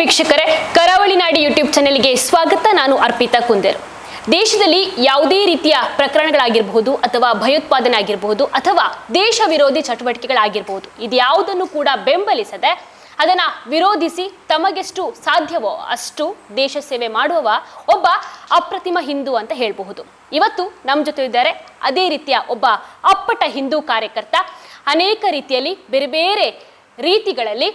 ವೀಕ್ಷಕರೇ, ಕರಾವಳಿ ನಾಡಿ ಯೂಟ್ಯೂಬ್ ಚಾನೆಲ್ಗೆ ಸ್ವಾಗತ. ನಾನು ಅರ್ಪಿತಾ ಕುಂದೇರ್. ದೇಶದಲ್ಲಿ ಯಾವುದೇ ರೀತಿಯ ಪ್ರಕರಣಗಳಾಗಿರಬಹುದು ಅಥವಾ ಭಯೋತ್ಪಾದನೆ ಆಗಿರಬಹುದು ಅಥವಾ ದೇಶ ವಿರೋಧಿ ಚಟುವಟಿಕೆಗಳಾಗಿರಬಹುದು ಇದ್ಯಾವುದನ್ನು ಕೂಡ ಬೆಂಬಲಿಸದೆ ಅದನ್ನ ವಿರೋಧಿಸಿ ತಮಗೆಷ್ಟು ಸಾಧ್ಯವೋ ಅಷ್ಟು ದೇಶ ಸೇವೆ ಮಾಡುವವ ಒಬ್ಬ ಅಪ್ರತಿಮ ಹಿಂದೂ ಅಂತ ಹೇಳಬಹುದು. ಇವತ್ತು ನಮ್ಮ ಜೊತೆ ಇದ್ದಾರೆ ಅದೇ ರೀತಿಯ ಒಬ್ಬ ಅಪ್ಪಟ ಹಿಂದೂ ಕಾರ್ಯಕರ್ತ. ಅನೇಕ ರೀತಿಯಲ್ಲಿ ಬೇರೆ ಬೇರೆ ರೀತಿಗಳಲ್ಲಿ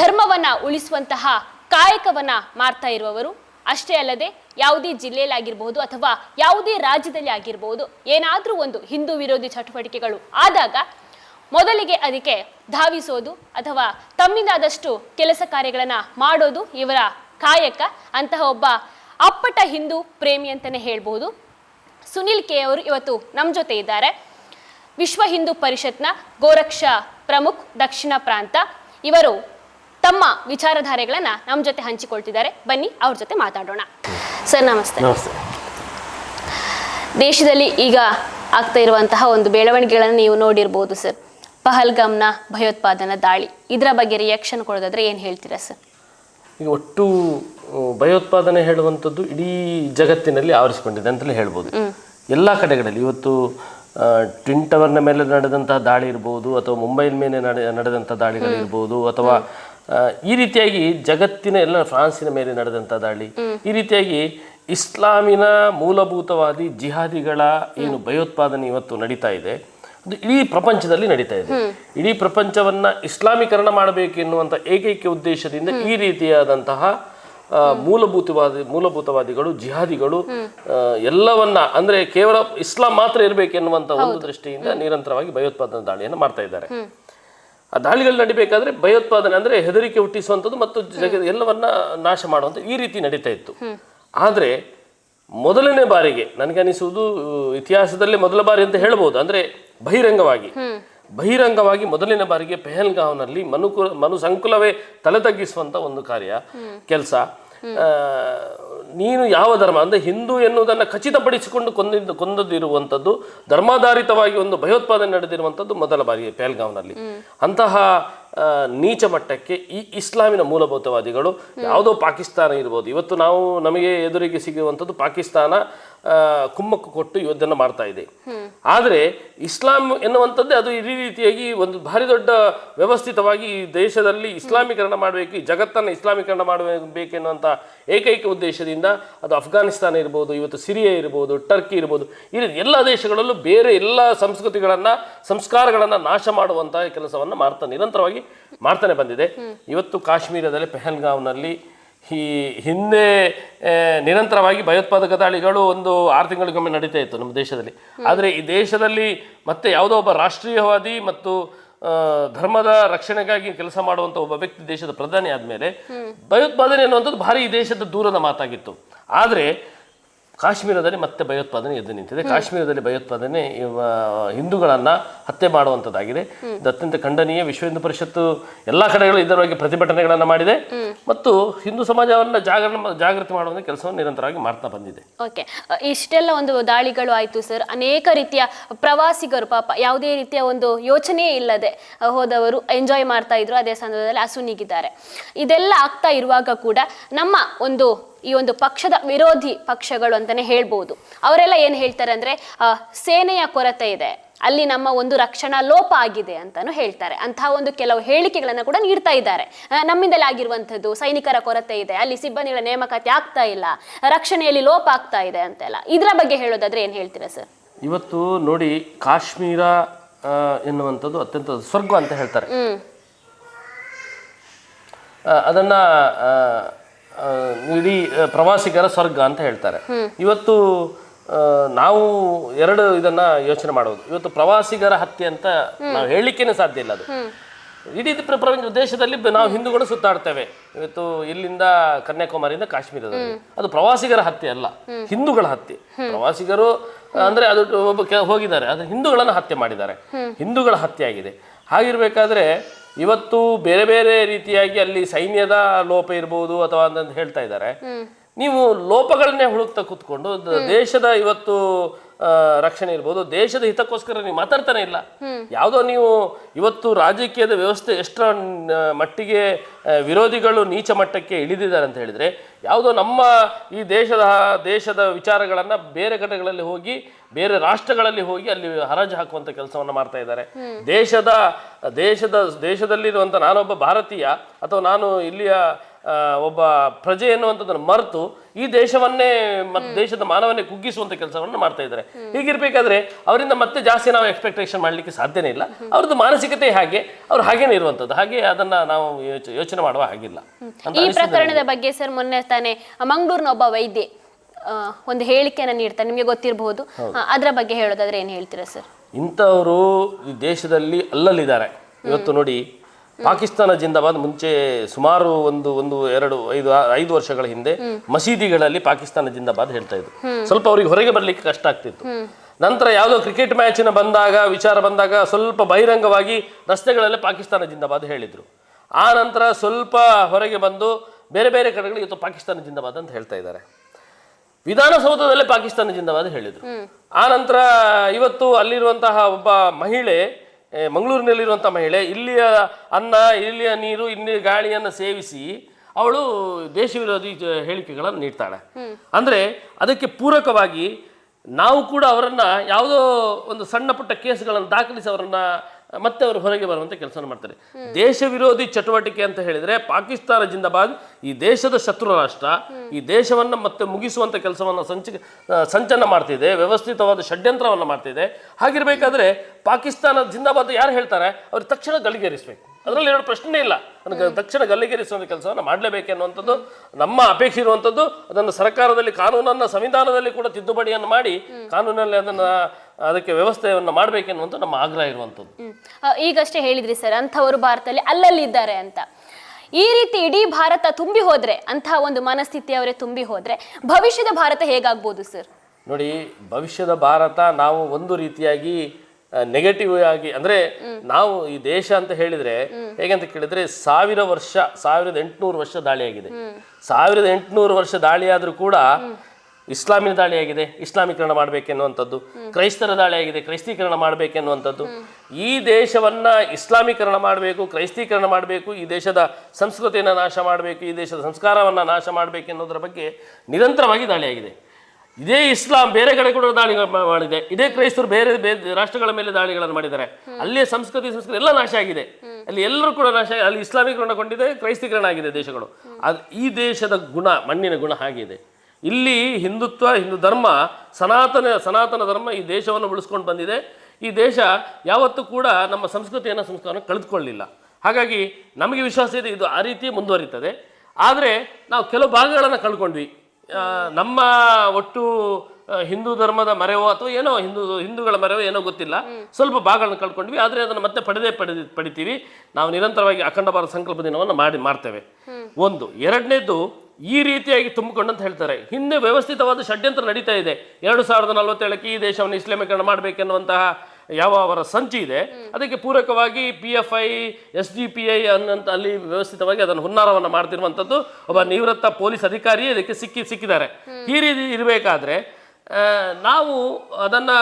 ಧರ್ಮವನ್ನ ಉಳಿಸುವಂತಹ ಕಾಯಕವನ್ನು ಮಾಡ್ತಾ ಇರುವವರು. ಅಷ್ಟೇ ಅಲ್ಲದೆ ಯಾವುದೇ ಜಿಲ್ಲೆಯಲ್ಲಿ ಆಗಿರಬಹುದು ಅಥವಾ ಯಾವುದೇ ರಾಜ್ಯದಲ್ಲಿ ಆಗಿರಬಹುದು, ಏನಾದರೂ ಒಂದು ಹಿಂದೂ ವಿರೋಧಿ ಚಟುವಟಿಕೆಗಳು ಆದಾಗ ಮೊದಲಿಗೆ ಅದಕ್ಕೆ ಧಾವಿಸೋದು ಅಥವಾ ತಮ್ಮಿಂದಾದಷ್ಟು ಕೆಲಸ ಕಾರ್ಯಗಳನ್ನು ಮಾಡೋದು ಇವರ ಕಾಯಕ. ಅಂತಹ ಒಬ್ಬ ಅಪ್ಪಟ ಹಿಂದೂ ಪ್ರೇಮಿ ಅಂತಲೇ ಹೇಳ್ಬೋದು ಸುನಿಲ್ ಕೆ ಅವರು ಇವತ್ತು ನಮ್ಮ ಜೊತೆ ಇದ್ದಾರೆ. ವಿಶ್ವ ಹಿಂದೂ ಪರಿಷತ್ನ ಗೋರಕ್ಷ ಪ್ರಮುಖ್ ದಕ್ಷಿಣ ಪ್ರಾಂತ. ಇವರು ತಮ್ಮ ವಿಚಾರಧಾರೆಗಳನ್ನ ನಮ್ಮ ಜೊತೆ ಹಂಚಿಕೊಳ್ತಿದ್ದಾರೆ. ಬನ್ನಿ ಅವ್ರ ಜೊತೆ ಮಾತಾಡೋಣ. ಸರ್ ನಮಸ್ತೆ. ನಮಸ್ತೆ. ದೇಶದಲ್ಲಿ ಈಗ ಆಗ್ತಾ ಇರುವಂತಹ ಒಂದು ಬೆಳವಣಿಗೆಗಳನ್ನು ನೀವು ನೋಡಿರ್ಬೋದು ಸರ್. ಪಹಲ್ಗಾಮ್ನ ಭಯೋತ್ಪಾದನಾ ದಾಳಿ. ಇದರ ಬಗ್ಗೆ ರಿಯಾಕ್ಷನ್ ಕೊಡೋದಾದ್ರೆ ಏನು ಹೇಳ್ತೀರಾ ಸರ್? ಈಗ ಒಟ್ಟು ಭಯೋತ್ಪಾದನೆ ಹೇಳುವಂಥದ್ದು ಇಡೀ ಜಗತ್ತಿನಲ್ಲಿ ಆವರಿಸಿಕೊಂಡಿದೆ ಅಂತಲೇ ಹೇಳ್ಬೋದು. ಎಲ್ಲ ಕಡೆಗಳಲ್ಲಿ ಇವತ್ತು ಟ್ವಿನ್ ಟವರ್ನ ಮೇಲೆ ನಡೆದಂತಹ ದಾಳಿ ಇರ್ಬೋದು ಅಥವಾ ಮುಂಬೈನ ಮೇಲೆ ನಡೆ ನಡೆದಂಥ ದಾಳಿಗಳಿರ್ಬೋದು ಅಥವಾ ಈ ರೀತಿಯಾಗಿ ಜಗತ್ತಿನ ಎಲ್ಲ ಫ್ರಾನ್ಸಿನ ಮೇಲೆ ನಡೆದಂಥ ದಾಳಿ. ಈ ರೀತಿಯಾಗಿ ಇಸ್ಲಾಮಿನ ಮೂಲಭೂತವಾದಿ ಜಿಹಾದಿಗಳ ಏನು ಭಯೋತ್ಪಾದನೆ ಇವತ್ತು ನಡೀತಾ ಇದೆ. ಅದು ಇಡೀ ಪ್ರಪಂಚದಲ್ಲಿ ನಡೀತಾ ಇದೆ. ಇಡೀ ಪ್ರಪಂಚವನ್ನ ಇಸ್ಲಾಮೀಕರಣ ಮಾಡಬೇಕು ಎನ್ನುವಂಥ ಏಕೈಕ ಉದ್ದೇಶದಿಂದ ಈ ರೀತಿಯಾದಂತಹ ಮೂಲಭೂತವಾದಿ ಮೂಲಭೂತವಾದಿಗಳು ಜಿಹಾದಿಗಳು ಎಲ್ಲವನ್ನ ಅಂದ್ರೆ ಕೇವಲ ಇಸ್ಲಾಂ ಮಾತ್ರ ಇರಬೇಕೆನ್ನುವಂಥ ಒಂದು ದೃಷ್ಟಿಯಿಂದ ನಿರಂತರವಾಗಿ ಭಯೋತ್ಪಾದನಾ ದಾಳಿಯನ್ನು ಮಾಡ್ತಾ ಇದ್ದಾರೆ. ಆ ದಾಳಿಗಳು ನಡಿಬೇಕಾದ್ರೆ ಭಯೋತ್ಪಾದನೆ ಅಂದ್ರೆ ಹೆದರಿಕೆ ಹುಟ್ಟಿಸುವಂಥದ್ದು ಮತ್ತು ಜಗ ಎಲ್ಲವನ್ನ ನಾಶ ಮಾಡುವಂಥ ಈ ರೀತಿ ನಡೀತಾ ಇತ್ತು. ಆದರೆ ಮೊದಲನೇ ಬಾರಿಗೆ ನನಗನಿಸುವುದು ಇತಿಹಾಸದಲ್ಲೇ ಮೊದಲ ಬಾರಿ ಅಂತ ಹೇಳ್ಬೋದು. ಅಂದ್ರೆ ಬಹಿರಂಗವಾಗಿ. ಬಹಿರಂಗವಾಗಿ ಮೊದಲನೇ ಬಾರಿಗೆ ಪೆಹಲ್ಗಾಂವ್ನಲ್ಲಿ ಮನುಕು ಮನುಸಂಕುಲವೇ ತಲೆ ತಗ್ಗಿಸುವಂತ ಒಂದು ಕಾರ್ಯ ಕೆಲಸ. ನೀನು ಯಾವ ಧರ್ಮ? ಅಂದರೆ ಹಿಂದೂ ಎನ್ನುವುದನ್ನು ಖಚಿತಪಡಿಸಿಕೊಂಡು ಕೊಂದಿದ್ದು ಕೊಂದದಿರುವಂಥದ್ದು, ಧರ್ಮಾಧಾರಿತವಾಗಿ ಒಂದು ಭಯೋತ್ಪಾದನೆ ನಡೆದಿರುವಂಥದ್ದು ಮೊದಲ ಬಾರಿಗೆ ಪೆಹಲ್ಗಾಂವ್ನಲ್ಲಿ. ಅಂತಹ ನೀಚ ಮಟ್ಟಕ್ಕೆ ಈ ಇಸ್ಲಾಮಿನ ಮೂಲಭೂತವಾದಿಗಳು ಯಾವುದೋ ಪಾಕಿಸ್ತಾನ ಇರ್ಬೋದು. ಇವತ್ತು ನಾವು ನಮಗೆ ಎದುರಿಗೆ ಸಿಗುವಂಥದ್ದು ಪಾಕಿಸ್ತಾನ ಕುಮ್ಮಕ್ಕು ಕೊಟ್ಟು ಯುದ್ಧನ ಮಾಡ್ತಾ ಇದೆ. ಆದರೆ ಇಸ್ಲಾಂ ಎನ್ನುವಂಥದ್ದೇ ಅದು ಈ ರೀತಿಯಾಗಿ ಒಂದು ಭಾರಿ ದೊಡ್ಡ ವ್ಯವಸ್ಥಿತವಾಗಿ ಈ ದೇಶದಲ್ಲಿ ಇಸ್ಲಾಮೀಕರಣ ಮಾಡಬೇಕು, ಈ ಜಗತ್ತನ್ನು ಇಸ್ಲಾಮೀಕರಣ ಮಾಡಬೇಕೆನ್ನುವಂಥ ಏಕೈಕ ಉದ್ದೇಶದಿಂದ ಅದು ಅಫ್ಘಾನಿಸ್ತಾನ ಇರ್ಬೋದು, ಇವತ್ತು ಸಿರಿಯಾ ಇರ್ಬೋದು, ಟರ್ಕಿ ಇರ್ಬೋದು, ಈ ಎಲ್ಲ ದೇಶಗಳಲ್ಲೂ ಬೇರೆ ಎಲ್ಲ ಸಂಸ್ಕೃತಿಗಳನ್ನು, ಸಂಸ್ಕಾರಗಳನ್ನು ನಾಶ ಮಾಡುವಂಥ ಕೆಲಸವನ್ನು ಮಾಡ್ತಾ ನಿರಂತರವಾಗಿ ಮಾಡ್ತಾನೆ ಬಂದಿದೆ. ಇವತ್ತು ಕಾಶ್ಮೀರದಲ್ಲಿ ಪೆಹಲ್ಗಾಂವ್ನಲ್ಲಿ ಈ ಹಿಂದೆ ನಿರಂತರವಾಗಿ ಭಯೋತ್ಪಾದಕ ದಾಳಿಗಳು ಒಂದು ಆರು ತಿಂಗಳಿಗೊಮ್ಮೆ ನಡೀತಾ ಇತ್ತು ನಮ್ಮ ದೇಶದಲ್ಲಿ. ಆದರೆ ಈ ದೇಶದಲ್ಲಿ ಮತ್ತೆ ಯಾವುದೋ ಒಬ್ಬ ರಾಷ್ಟ್ರೀಯವಾದಿ ಮತ್ತು ಧರ್ಮದ ರಕ್ಷಣೆಗಾಗಿ ಕೆಲಸ ಮಾಡುವಂಥ ಒಬ್ಬ ವ್ಯಕ್ತಿ ದೇಶದ ಪ್ರಧಾನಿ ಆದಮೇಲೆ ಭಯೋತ್ಪಾದನೆ ಅನ್ನುವಂಥದ್ದು ಭಾರಿ ಈ ದೇಶದ ದೂರದ ಮಾತಾಗಿತ್ತು. ಆದರೆ ಕಾಶ್ಮೀರದಲ್ಲಿ ಮತ್ತೆ ಭಯೋತ್ಪಾದನೆ ಎದ್ದು ನಿಂತಿದೆ. ಕಾಶ್ಮೀರದಲ್ಲಿ ಭಯೋತ್ಪಾದನೆ ಹಿಂದೂಗಳನ್ನ ಹತ್ಯೆ ಮಾಡುವಂಥದ್ದಾಗಿದೆ ಇದು ಅತ್ಯಂತ ಖಂಡನೀಯ. ವಿಶ್ವ ಹಿಂದೂ ಪರಿಷತ್ತು ಎಲ್ಲ ಕಡೆಗಳು ಇದರ ಬಗ್ಗೆ ಪ್ರತಿಭಟನೆಗಳನ್ನು ಮಾಡಿದೆ. ಮತ್ತು ಹಿಂದೂ ಸಮಾಜವನ್ನು ಜಾಗರಣ ಜಾಗೃತಿ ಮಾಡುವಂಥ ಕೆಲಸವನ್ನು ನಿರಂತರವಾಗಿ ಮಾಡ್ತಾ ಬಂದಿದೆ. ಓಕೆ. ಇಷ್ಟೆಲ್ಲ ಒಂದು ದಾಳಿಗಳು ಆಯಿತು ಸರ್. ಅನೇಕ ರೀತಿಯ ಪ್ರವಾಸಿಗರು, ಪಾಪ ಯಾವುದೇ ರೀತಿಯ ಒಂದು ಯೋಚನೆ ಇಲ್ಲದೆ ಹೋದವರು ಎಂಜಾಯ್ ಮಾಡ್ತಾ ಇದ್ರು. ಅದೇ ಸಂದರ್ಭದಲ್ಲಿ ಅಸುನೀಗಿದ್ದಾರೆ ಇದೆಲ್ಲ ಆಗ್ತಾ ಇರುವಾಗ ಕೂಡ ನಮ್ಮ ಒಂದು ಈ ಒಂದು ಪಕ್ಷದ ವಿರೋಧಿ ಪಕ್ಷಗಳು ಅಂತಾನೆ ಹೇಳ್ಬೋದು. ಅವರೆಲ್ಲ ಏನು ಹೇಳ್ತಾರೆ ಅಂದರೆ ಸೇನೆಯ ಕೊರತೆ ಇದೆ ಅಲ್ಲಿ ನಮ್ಮ ಒಂದು ರಕ್ಷಣಾ ಲೋಪ ಆಗಿದೆ ಅಂತಾನು ಹೇಳ್ತಾರೆ. ಅಂತಹ ಒಂದು ಕೆಲವು ಹೇಳಿಕೆಗಳನ್ನು ಕೂಡ ನೀಡ್ತಾ ಇದ್ದಾರೆ. ನಮ್ಮಿಂದಲೇ ಆಗಿರುವಂಥದ್ದು ಸೈನಿಕರ ಕೊರತೆ ಇದೆ ಅಲ್ಲಿ ಸಿಬ್ಬಂದಿಗಳ ನೇಮಕಾತಿ ಆಗ್ತಾ ಇಲ್ಲ ರಕ್ಷಣೆಯಲ್ಲಿ ಲೋಪ ಆಗ್ತಾ ಇದೆ ಅಂತೆಲ್ಲ. ಇದರ ಬಗ್ಗೆ ಹೇಳೋದಾದ್ರೆ ಏನು ಹೇಳ್ತೀರಾ ಸರ್? ಇವತ್ತು ನೋಡಿ ಕಾಶ್ಮೀರ ಎನ್ನುವಂಥದ್ದು ಅತ್ಯಂತ ಸ್ವರ್ಗ ಅಂತ ಹೇಳ್ತಾರೆ. ಅದನ್ನು ಇಡೀ ಪ್ರವಾಸಿಗರ ಸ್ವರ್ಗ ಅಂತ ಹೇಳ್ತಾರೆ. ಇವತ್ತು ನಾವು ಎರಡು ಇದನ್ನ ಯೋಚನೆ ಮಾಡೋದು ಇವತ್ತು ಪ್ರವಾಸಿಗರ ಹತ್ಯೆ ಅಂತ ನಾವು ಹೇಳಲಿಕ್ಕೇನೆ ಸಾಧ್ಯ ಇಲ್ಲ ಅದು. ಇಡೀ ಪ್ರ- ಪ್ರಪಂಚ ದೇಶದಲ್ಲಿ ನಾವು ಹಿಂದೂಗಳು ಸುತ್ತಾಡ್ತೇವೆ. ಇವತ್ತು ಇಲ್ಲಿಂದ ಕನ್ಯಾಕುಮಾರಿಯಿಂದ ಕಾಶ್ಮೀರದಲ್ಲಿ. ಅದು ಪ್ರವಾಸಿಗರ ಹತ್ಯೆ ಅಲ್ಲ. ಹಿಂದೂಗಳ ಹತ್ಯೆ. ಪ್ರವಾಸಿಗರು, ಅಂದ್ರೆ ಅದು ಹೋಗಿದ್ದಾರೆ. ಅದು ಹಿಂದೂಗಳನ್ನು ಹತ್ಯೆ ಮಾಡಿದ್ದಾರೆ. ಹಿಂದೂಗಳ ಹತ್ಯೆ ಆಗಿದೆ. ಹಾಗಿರ್ಬೇಕಾದ್ರೆ ಇವತ್ತು ಬೇರೆ ಬೇರೆ ರೀತಿಯಾಗಿ ಅಲ್ಲಿ ಸೈನ್ಯದ ಲೋಪ ಇರಬಹುದು ಅಥವಾ ಅಂತ ಹೇಳ್ತಾ ಇದ್ದಾರೆ. ನೀವು ಲೋಪಗಳನ್ನೇ ಹುಡುಕ್ತಾ ಕೂತ್ಕೊಂಡು ದೇಶದ ಇವತ್ತು ರಕ್ಷಣೆ ಇರ್ಬೋದು. ದೇಶದ ಹಿತಕ್ಕೋಸ್ಕರ ನೀವು ಮಾತಾಡ್ತಾನೆ ಇಲ್ಲ. ಯಾವುದೋ ನೀವು ಇವತ್ತು ರಾಜಕೀಯದ ವ್ಯವಸ್ಥೆ ಎಷ್ಟರ ಮಟ್ಟಿಗೆ ವಿರೋಧಿಗಳು ನೀಚ ಮಟ್ಟಕ್ಕೆ ಇಳಿದಿದ್ದಾರೆ ಅಂತ ಹೇಳಿದ್ರೆ ಯಾವುದೋ ನಮ್ಮ ಈ ದೇಶದ ದೇಶದ ವಿಚಾರಗಳನ್ನ ಬೇರೆ ಕಡೆಗಳಲ್ಲಿ ಹೋಗಿ ಬೇರೆ ರಾಷ್ಟ್ರಗಳಲ್ಲಿ ಹೋಗಿ ಅಲ್ಲಿ ಹರಾಜು ಹಾಕುವಂಥ ಕೆಲಸವನ್ನು ಮಾಡ್ತಾ ಇದ್ದಾರೆ. ದೇಶದ ದೇಶದ ದೇಶದಲ್ಲಿರುವಂಥ ನಾನೊಬ್ಬ ಭಾರತೀಯ ಅಥವಾ ನಾನು ಇಲ್ಲಿಯ ಒಬ್ಬ ಪ್ರಜೆ ಎನ್ನುವಂಥದ್ದನ್ನು ಮರೆತು ಈ ದೇಶವನ್ನೇ ಮತ್ತು ದೇಶದ ಮಾನವನ್ನೇ ಕುಗ್ಗಿಸುವಂತ ಕೆಲಸವನ್ನು ಮಾಡ್ತಾ ಇದ್ದಾರೆ. ಹೀಗಿರ್ಬೇಕಾದ್ರೆ ಅವರಿಂದ ಮತ್ತೆ ಜಾಸ್ತಿ ನಾವು ಎಕ್ಸ್ಪೆಕ್ಟೇಷನ್ ಮಾಡಲಿಕ್ಕೆ ಸಾಧ್ಯನೇ ಇಲ್ಲ. ಅವ್ರದ್ದು ಮಾನಸಿಕತೆ ಹಾಗೆ? ಅವ್ರು ಹಾಗೇನೆ ಇರುವಂಥದ್ದು. ಹಾಗೆ ಅದನ್ನ ನಾವು ಯೋಚ- ಯೋಚನೆ ಮಾಡುವ ಹಾಗಿಲ್ಲ. ಈ ಪ್ರಕರಣದ ಬಗ್ಗೆ ಸರ್ ಮೊನ್ನೆ ತಾನೆ ಮಂಗಳೂರಿನ ಒಬ್ಬ ವೈದ್ಯೆ ಆ, ಒಂದು ಹೇಳಿಕೆಯನ್ನು ನೀಡ್ತಾರೆ ನಿಮಗೆ ಗೊತ್ತಿರಬಹುದು. ಅದರ ಬಗ್ಗೆ ಹೇಳೋದಾದ್ರೆ ಏನು ಹೇಳ್ತೀರಾ ಸರ್? ಇಂಥವರು ಈ ದೇಶದಲ್ಲಿ ಅಲ್ಲಲ್ಲಿದ್ದಾರೆ. ಇವತ್ತು ನೋಡಿ ಪಾಕಿಸ್ತಾನ ಜಿಂದಾಬಾದ್ ಮುಂಚೆ ಸುಮಾರು ಒಂದು ಒಂದು, ಎರಡು, ಐದು ಐದು ವರ್ಷಗಳ ಹಿಂದೆ ಮಸೀದಿಗಳಲ್ಲಿ ಪಾಕಿಸ್ತಾನ ಜಿಂದಾಬಾದ್ ಹೇಳ್ತಾ ಇದ್ರು. ಸ್ವಲ್ಪ ಅವರಿಗೆ ಹೊರಗೆ ಬರ್ಲಿಕ್ಕೆ ಕಷ್ಟ ಆಗ್ತಿತ್ತು. ನಂತರ ಯಾವುದೋ ಕ್ರಿಕೆಟ್ ಮ್ಯಾಚಿನ ಬಂದಾಗ, ವಿಚಾರ ಬಂದಾಗ ಸ್ವಲ್ಪ ಬಹಿರಂಗವಾಗಿ ರಸ್ತೆಗಳಲ್ಲಿ ಪಾಕಿಸ್ತಾನ ಜಿಂದಾಬಾದ್ ಹೇಳಿದ್ರು. ಆ ನಂತರ ಸ್ವಲ್ಪ ಹೊರಗೆ ಬಂದು ಬೇರೆ ಬೇರೆ ಕಡೆಗಳಿಗೆ ಇವತ್ತು ಪಾಕಿಸ್ತಾನ ಜಿಂದಾಬಾದ್ ಅಂತ ಹೇಳ್ತಾ ಇದ್ದಾರೆ. ವಿಧಾನಸೌಧದಲ್ಲೇ ಪಾಕಿಸ್ತಾನ ಜಿಂದಾಬಾದ್ ಹೇಳಿದ್ರು. ಆ ನಂತರ ಇವತ್ತು ಅಲ್ಲಿರುವಂತಹ ಒಬ್ಬ ಮಹಿಳೆ ಏ, ಮಂಗಳೂರಿನಲ್ಲಿರುವಂತಹ ಮಹಿಳೆ ಇಲ್ಲಿಯ ಅನ್ನ ಇಲ್ಲಿಯ ನೀರು ಇಲ್ಲಿಯ ಗಾಳಿಯನ್ನು ಸೇವಿಸಿ ಅವಳು ದೇಶ ವಿರೋಧಿ ಹೇಳಿಕೆಗಳನ್ನು ನೀಡ್ತಾಳೆ. ಅಂದ್ರೆ ಅದಕ್ಕೆ ಪೂರಕವಾಗಿ ನಾವು ಕೂಡ ಅವರನ್ನು ಯಾವುದೋ ಒಂದು ಸಣ್ಣ ಪುಟ್ಟ ಕೇಸ್ಗಳನ್ನು ದಾಖಲಿಸಿ ಅವರನ್ನ ಮತ್ತೆ ಅವರು ಹೊರಗೆ ಬರುವಂತ ಕೆಲಸ ಮಾಡ್ತಾರೆ. ದೇಶ ವಿರೋಧಿ ಚಟುವಟಿಕೆ ಅಂತ ಹೇಳಿದ್ರೆ ಪಾಕಿಸ್ತಾನ ಜಿಂದಾಬಾದ್ ಈ ದೇಶದ ಶತ್ರು ರಾಷ್ಟ್ರ, ಈ ದೇಶವನ್ನ ಮತ್ತೆ ಮುಗಿಸುವಂತ ಕೆಲಸವನ್ನ ಸಂಚ ಸಂಚನ ಮಾಡ್ತಿದೆ, ವ್ಯವಸ್ಥಿತವಾದ ಷಡ್ಯಂತ್ರವನ್ನ ಮಾಡ್ತಿದೆ. ಹಾಗಿರ್ಬೇಕಾದ್ರೆ ಪಾಕಿಸ್ತಾನ ಜಿಂದಾಬಾದ್ ಯಾರು ಹೇಳ್ತಾರೆ? ಅವ್ರಿಗೆ ತಕ್ಷಣ ಗಲ್ಲಿಗೇರಿಸಬೇಕು. ಅದರಲ್ಲಿ ಎರಡು ಪ್ರಶ್ನೆ ಇಲ್ಲ. ನನಗೆ ತಕ್ಷಣ ಗಲ್ಲಿಗೇರಿಸುವಂಥ ಕೆಲಸವನ್ನು ಮಾಡಲೇಬೇಕೆನ್ನುವಂಥದ್ದು ನಮ್ಮ ಅಪೇಕ್ಷೆ ಇರುವಂಥದ್ದು, ಅದನ್ನು ಸರ್ಕಾರದಲ್ಲಿ, ಕಾನೂನನ್ನು ಸಂವಿಧಾನದಲ್ಲಿ ಕೂಡ ತಿದ್ದುಪಡಿಯನ್ನು ಮಾಡಿ, ಕಾನೂನಲ್ಲಿ ಅದನ್ನು ಅದಕ್ಕೆ ವ್ಯವಸ್ಥೆಯನ್ನು ಮಾಡಬೇಕೆನ್ನುವಂಥ ನಮ್ಮ ಆಗ್ರಹ ಇರುವಂಥದ್ದು. ಈಗಷ್ಟೇ ಹೇಳಿದ್ರಿ ಸರ್ ಅಂಥವರು ಭಾರತದಲ್ಲಿ ಅಲ್ಲಲ್ಲಿ ಇದ್ದಾರೆ ಅಂತ. ಈ ರೀತಿ ಇಡೀ ಭಾರತ ತುಂಬಿ ಹೋದ್ರೆ ಅಂತಹ ಒಂದು ಮನಸ್ಥಿತಿ ಅವರೇ ತುಂಬಿ ಹೋದ್ರೆ ಭವಿಷ್ಯದ ಭಾರತ ಹೇಗಾಗ್ಬೋದು ಸರ್? ನೋಡಿ ಭವಿಷ್ಯದ ಭಾರತ ನಾವು ಒಂದು ರೀತಿಯಾಗಿ ನೆಗೆಟಿವ್ ಆಗಿ ಅಂದ್ರೆ ನಾವು ಈ ದೇಶ ಅಂತ ಹೇಳಿದ್ರೆ ಹೇಗೆ ಅಂತ ಕೇಳಿದ್ರೆ ಸಾವಿರ ವರ್ಷ ಸಾವಿರದ ಎಂಟುನೂರು ವರ್ಷ ದಾಳಿಯಾಗಿದೆ. ಸಾವಿರದ ಎಂಟುನೂರು ವರ್ಷ ದಾಳಿಯಾದರೂ ಕೂಡ ಇಸ್ಲಾಮಿನ ದಾಳಿಯಾಗಿದೆ ಇಸ್ಲಾಮೀಕರಣ ಮಾಡಬೇಕೆನ್ನುವಂಥದ್ದು. ಕ್ರೈಸ್ತರ ದಾಳಿಯಾಗಿದೆ ಕ್ರೈಸ್ತೀಕರಣ ಮಾಡಬೇಕೆನ್ನುವಂಥದ್ದು. ಈ ದೇಶವನ್ನ ಇಸ್ಲಾಮೀಕರಣ ಮಾಡಬೇಕು, ಕ್ರೈಸ್ತೀಕರಣ ಮಾಡಬೇಕು, ಈ ದೇಶದ ಸಂಸ್ಕೃತಿಯನ್ನು ನಾಶ ಮಾಡಬೇಕು, ಈ ದೇಶದ ಸಂಸ್ಕಾರವನ್ನು ನಾಶ ಮಾಡಬೇಕೆನ್ನುವುದರ ಬಗ್ಗೆ ನಿರಂತರವಾಗಿ ದಾಳಿಯಾಗಿದೆ ಇದೇ ಇಸ್ಲಾಂ ಬೇರೆ ಕಡೆ ಕೂಡ ದಾಳಿ ಮಾಡಿದೆ. ಇದೇ ಕ್ರೈಸ್ತರು ಬೇರೆ ಬೇರೆ ರಾಷ್ಟ್ರಗಳ ಮೇಲೆ ದಾಳಿಗಳನ್ನು ಮಾಡಿದ್ದಾರೆ. ಅಲ್ಲಿಯ ಸಂಸ್ಕೃತಿ ಸಂಸ್ಕೃತಿ ಎಲ್ಲ ನಾಶ ಆಗಿದೆ. ಅಲ್ಲಿ ಎಲ್ಲರೂ ಕೂಡ ನಾಶ ಅಲ್ಲಿ ಇಸ್ಲಾಮೀಕರಣಗೊಂಡಿದೆ ಕ್ರೈಸ್ತೀಕರಣ ಆಗಿದೆ ದೇಶಗಳು. ಅದು ಈ ದೇಶದ ಗುಣ, ಮಣ್ಣಿನ ಗುಣ ಹಾಗಿದೆ ಇಲ್ಲಿ ಹಿಂದುತ್ವ ಹಿಂದೂ ಧರ್ಮ ಸನಾತನ ಸನಾತನ ಧರ್ಮ ಈ ದೇಶವನ್ನು ಉಳಿಸ್ಕೊಂಡು ಬಂದಿದೆ. ಈ ದೇಶ ಯಾವತ್ತೂ ಕೂಡ ನಮ್ಮ ಸಂಸ್ಕೃತಿಯನ್ನು ಸಂಸ್ಕಾರವನ್ನು ಕಳೆದುಕೊಳ್ಳಿಲ್ಲ ಹಾಗಾಗಿ ನಮಗೆ ವಿಶ್ವಾಸ ಇದೆ ಇದು ಆ ರೀತಿ ಮುಂದುವರಿತದೆ. ಆದರೆ ನಾವು ಕೆಲವು ಭಾಗಗಳನ್ನು ಕಳ್ಕೊಂಡ್ವಿ. ನಮ್ಮ ಒಟ್ಟು ಹಿಂದೂ ಧರ್ಮದ ಮರೆವೋ ಅಥವಾ ಏನೋ ಹಿಂದೂ ಹಿಂದೂಗಳ ಮರೆಯೋ ಏನೋ ಗೊತ್ತಿಲ್ಲ. ಸ್ವಲ್ಪ ಭಾಗಗಳನ್ನು ಕಳ್ಕೊಂಡ್ವಿ. ಆದರೆ ಅದನ್ನು ಮತ್ತೆ ಪಡೆದೇ ಪಡೆದು ಪಡಿತೀವಿ. ನಾವು ನಿರಂತರವಾಗಿ ಅಖಂಡ ಭಾರತ ಸಂಕಲ್ಪ ದಿನವನ್ನು ಮಾಡಿ ಮಾಡ್ತೇವೆ. ಒಂದು. ಎರಡನೇದು ಈ ರೀತಿಯಾಗಿ ತುಂಬಿಕೊಂಡು ಅಂತ ಹೇಳ್ತಾರೆ. ಹಿಂದೆ ವ್ಯವಸ್ಥಿತವಾದ ಷಡ್ಯಂತ್ರ ನಡೀತಾ ಇದೆ. ಎರಡು ಸಾವಿರದ ನಲವತ್ತೇಳಕ್ಕೆ ಈ ದೇಶವನ್ನು ಇಸ್ಲಾಮೀಕರಣ ಮಾಡಬೇಕೆನ್ನುವಂತಹ ಯಾವ ಅವರ ಸಂಚಿ ಇದೆ. ಅದಕ್ಕೆ ಪೂರಕವಾಗಿ P F I S G P I ಅನ್ನಂತ ಅಲ್ಲಿ ವ್ಯವಸ್ಥಿತವಾಗಿ ಅದನ್ನು ಹುನ್ನಾರವನ್ನು ಮಾಡ್ತಿರುವಂಥದ್ದು ಒಬ್ಬ ನಿವೃತ್ತ ಪೊಲೀಸ್ ಅಧಿಕಾರಿ ಇದಕ್ಕೆ ಸಿಕ್ಕಿ ಸಿಕ್ಕಿದ್ದಾರೆ. ಈ ರೀತಿ ಇರಬೇಕಾದ್ರೆ ನಾವು ಅದನ್ನು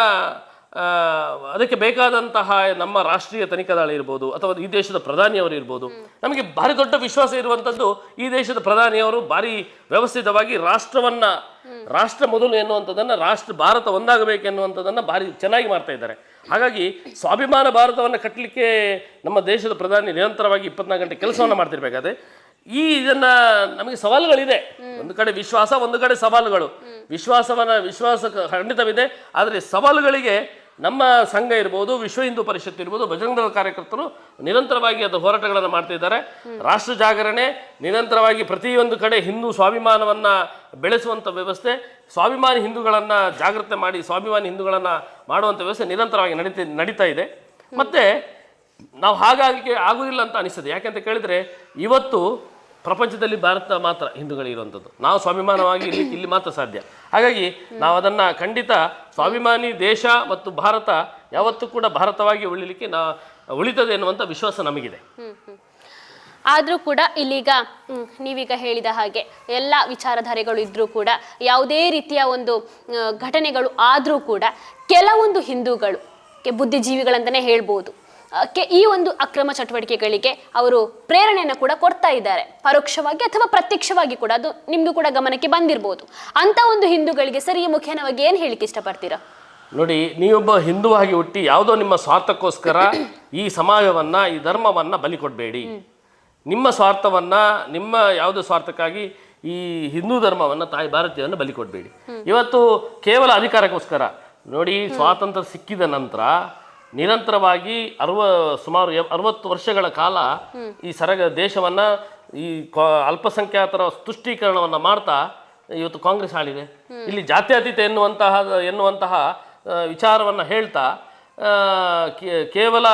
ಅದಕ್ಕೆ ಬೇಕಾದಂತಹ ನಮ್ಮ ರಾಷ್ಟ್ರೀಯ ತನಿಖಾ ದಳ ಇರ್ಬೋದು ಅಥವಾ ಈ ದೇಶದ ಪ್ರಧಾನಿಯವರು ಇರ್ಬೋದು. ನಮಗೆ ಭಾರಿ ದೊಡ್ಡ ವಿಶ್ವಾಸ ಇರುವಂಥದ್ದು ಈ ದೇಶದ ಪ್ರಧಾನಿಯವರು ಭಾರಿ ವ್ಯವಸ್ಥಿತವಾಗಿ ರಾಷ್ಟ್ರವನ್ನ, ರಾಷ್ಟ್ರ ಮೊದಲು ಎನ್ನುವಂಥದ್ದನ್ನು ರಾಷ್ಟ್ರ ಭಾರತ ಒಂದಾಗಬೇಕೆನ್ನುವಂಥದ್ದನ್ನು ಭಾರಿ ಚೆನ್ನಾಗಿ ಮಾಡ್ತಾ ಇದ್ದಾರೆ. ಹಾಗಾಗಿ ಸ್ವಾಭಿಮಾನ ಭಾರತವನ್ನು ಕಟ್ಟಲಿಕ್ಕೆ ನಮ್ಮ ದೇಶದ ಪ್ರಧಾನಿ ನಿರಂತರವಾಗಿ ಇಪ್ಪತ್ನಾಲ್ಕು ಗಂಟೆ ಕೆಲಸವನ್ನು ಮಾಡ್ತಿರ್ಬೇಕಾದ್ರೆ ಈ ಇದನ್ನ ನಮಗೆ ಸವಾಲುಗಳಿದೆ. ಒಂದು ಕಡೆ ವಿಶ್ವಾಸ, ಒಂದು ಕಡೆ ಸವಾಲುಗಳು. ವಿಶ್ವಾಸವನ್ನ ವಿಶ್ವಾಸ ಖಂಡಿತವಿದೆ. ಆದರೆ ಸವಾಲುಗಳಿಗೆ ನಮ್ಮ ಸಂಘ ಇರ್ಬೋದು, ವಿಶ್ವ ಹಿಂದೂ ಪರಿಷತ್ ಇರ್ಬೋದು, ಭಜರಂಗ ದಳ ಕಾರ್ಯಕರ್ತರು ನಿರಂತರವಾಗಿ ಅದು ಹೋರಾಟಗಳನ್ನು ಮಾಡ್ತಿದ್ದಾರೆ ರಾಷ್ಟ್ರ ಜಾಗರಣೆ, ನಿರಂತರವಾಗಿ ಪ್ರತಿಯೊಂದು ಕಡೆ ಹಿಂದೂ ಸ್ವಾಭಿಮಾನವನ್ನು ಬೆಳೆಸುವಂಥ ವ್ಯವಸ್ಥೆ, ಸ್ವಾಭಿಮಾನಿ ಹಿಂದೂಗಳನ್ನ ಜಾಗೃತಿ ಮಾಡಿ, ಸ್ವಾಭಿಮಾನಿ ಹಿಂದೂಗಳನ್ನು ಮಾಡುವಂಥ ವ್ಯವಸ್ಥೆ ನಿರಂತರವಾಗಿ ನಡೀತಿ, ನಡೀತಾ ಇದೆ. ಮತ್ತೆ ನಾವು ಹಾಗಾಗಿ ಆಗೋದಿಲ್ಲ ಅಂತ ಅನಿಸ್ತದೆ. ಯಾಕೆಂತ ಕೇಳಿದರೆ, ಇವತ್ತು ಪ್ರಪಂಚದಲ್ಲಿ ಭಾರತ ಮಾತ್ರ ಹಿಂದೂಗಳಿರುವಂಥದ್ದು ನಾವು ಸ್ವಾಭಿಮಾನವಾಗಿ ಇಲ್ಲಿ ಮಾತ್ರ ಸಾಧ್ಯ. ಹಾಗಾಗಿ ನಾವು ಅದನ್ನು ಖಂಡಿತ ಸ್ವಾಭಿಮಾನಿ ದೇಶ ಮತ್ತು ಭಾರತ ಯಾವತ್ತೂ ಕೂಡ ಭಾರತವಾಗಿ ಉಳಿಲಿಕ್ಕೆ ನಾ ಉಳಿತದೆ ಎನ್ನುವಂಥ ವಿಶ್ವಾಸ ನಮಗಿದೆ. ಆದರೂ ಕೂಡ ಇಲ್ಲೀಗ ನೀವೀಗ ಹೇಳಿದ ಹಾಗೆ ಎಲ್ಲ ವಿಚಾರಧಾರೆಗಳು ಇದ್ದರೂ ಕೂಡ, ಯಾವುದೇ ರೀತಿಯ ಒಂದು ಘಟನೆಗಳು ಆದರೂ ಕೂಡ ಕೆಲವೊಂದು ಹಿಂದೂಗಳು ಬುದ್ಧಿಜೀವಿಗಳಂತಲೇ ಹೇಳ್ಬೋದು. ಈ ಒಂದು ಅಕ್ರಮ ಚಟುವಟಿಕೆಗಳಿಗೆ ಅವರು ಪ್ರೇರಣೆಯನ್ನು ಕೂಡ ಕೊಡ್ತಾ ಇದ್ದಾರೆ. ಪರೋಕ್ಷವಾಗಿ ಅಥವಾ ಪ್ರತ್ಯಕ್ಷವಾಗಿ ಕೂಡ ಅದು ನಿಮಗೂ ಕೂಡ ಗಮನಕ್ಕೆ ಬಂದಿರಬಹುದು ಅಂತ ಒಂದು ಹಿಂದೂಗಳಿಗೆ ಸರಿ ಮುಖೇನವಾಗಿ ಏನು ಹೇಳಿಕ್ಕೆ ಇಷ್ಟಪಡ್ತೀರಾ? ನೋಡಿ ನೀವೊಬ್ಬ ಹಿಂದೂವಾಗಿ ಹುಟ್ಟಿ ಯಾವುದೋ ನಿಮ್ಮ ಸ್ವಾರ್ಥಕ್ಕೋಸ್ಕರ ಈ ಸಮಾಜವನ್ನ ಈ ಧರ್ಮವನ್ನ ಬಲಿ ಕೊಡಬೇಡಿ. ನಿಮ್ಮ ಸ್ವಾರ್ಥವನ್ನ ನಿಮ್ಮ ಯಾವುದೋ ಸ್ವಾರ್ಥಕ್ಕಾಗಿ ಈ ಹಿಂದೂ ಧರ್ಮವನ್ನ ತಾಯಿ ಭಾರತೀಯವನ್ನು ಬಲಿ ಕೊಡಬೇಡಿ. ಇವತ್ತು ಕೇವಲ ಅಧಿಕಾರಕ್ಕೋಸ್ಕರ ನೋಡಿ ಸ್ವಾತಂತ್ರ್ಯ ಸಿಕ್ಕಿದ ನಂತರ ನಿರಂತರವಾಗಿ ಅರವ ಸುಮಾರು ಅರವತ್ತು ವರ್ಷಗಳ ಕಾಲ ಈ ಸರಗ ದೇಶವನ್ನ ಈ ಅಲ್ಪಸಂಖ್ಯಾತರ ತುಷ್ಟೀಕರಣವನ್ನ ಮಾಡ್ತಾ ಇವತ್ತು ಕಾಂಗ್ರೆಸ್ ಆಳಿದೆ. ಇಲ್ಲಿ ಜಾತ್ಯತೀತ ಎನ್ನುವಂತಹ ಎನ್ನುವಂತಹ ಆ, ವಿಚಾರವನ್ನ ಹೇಳ್ತಾ ಕೇವಲ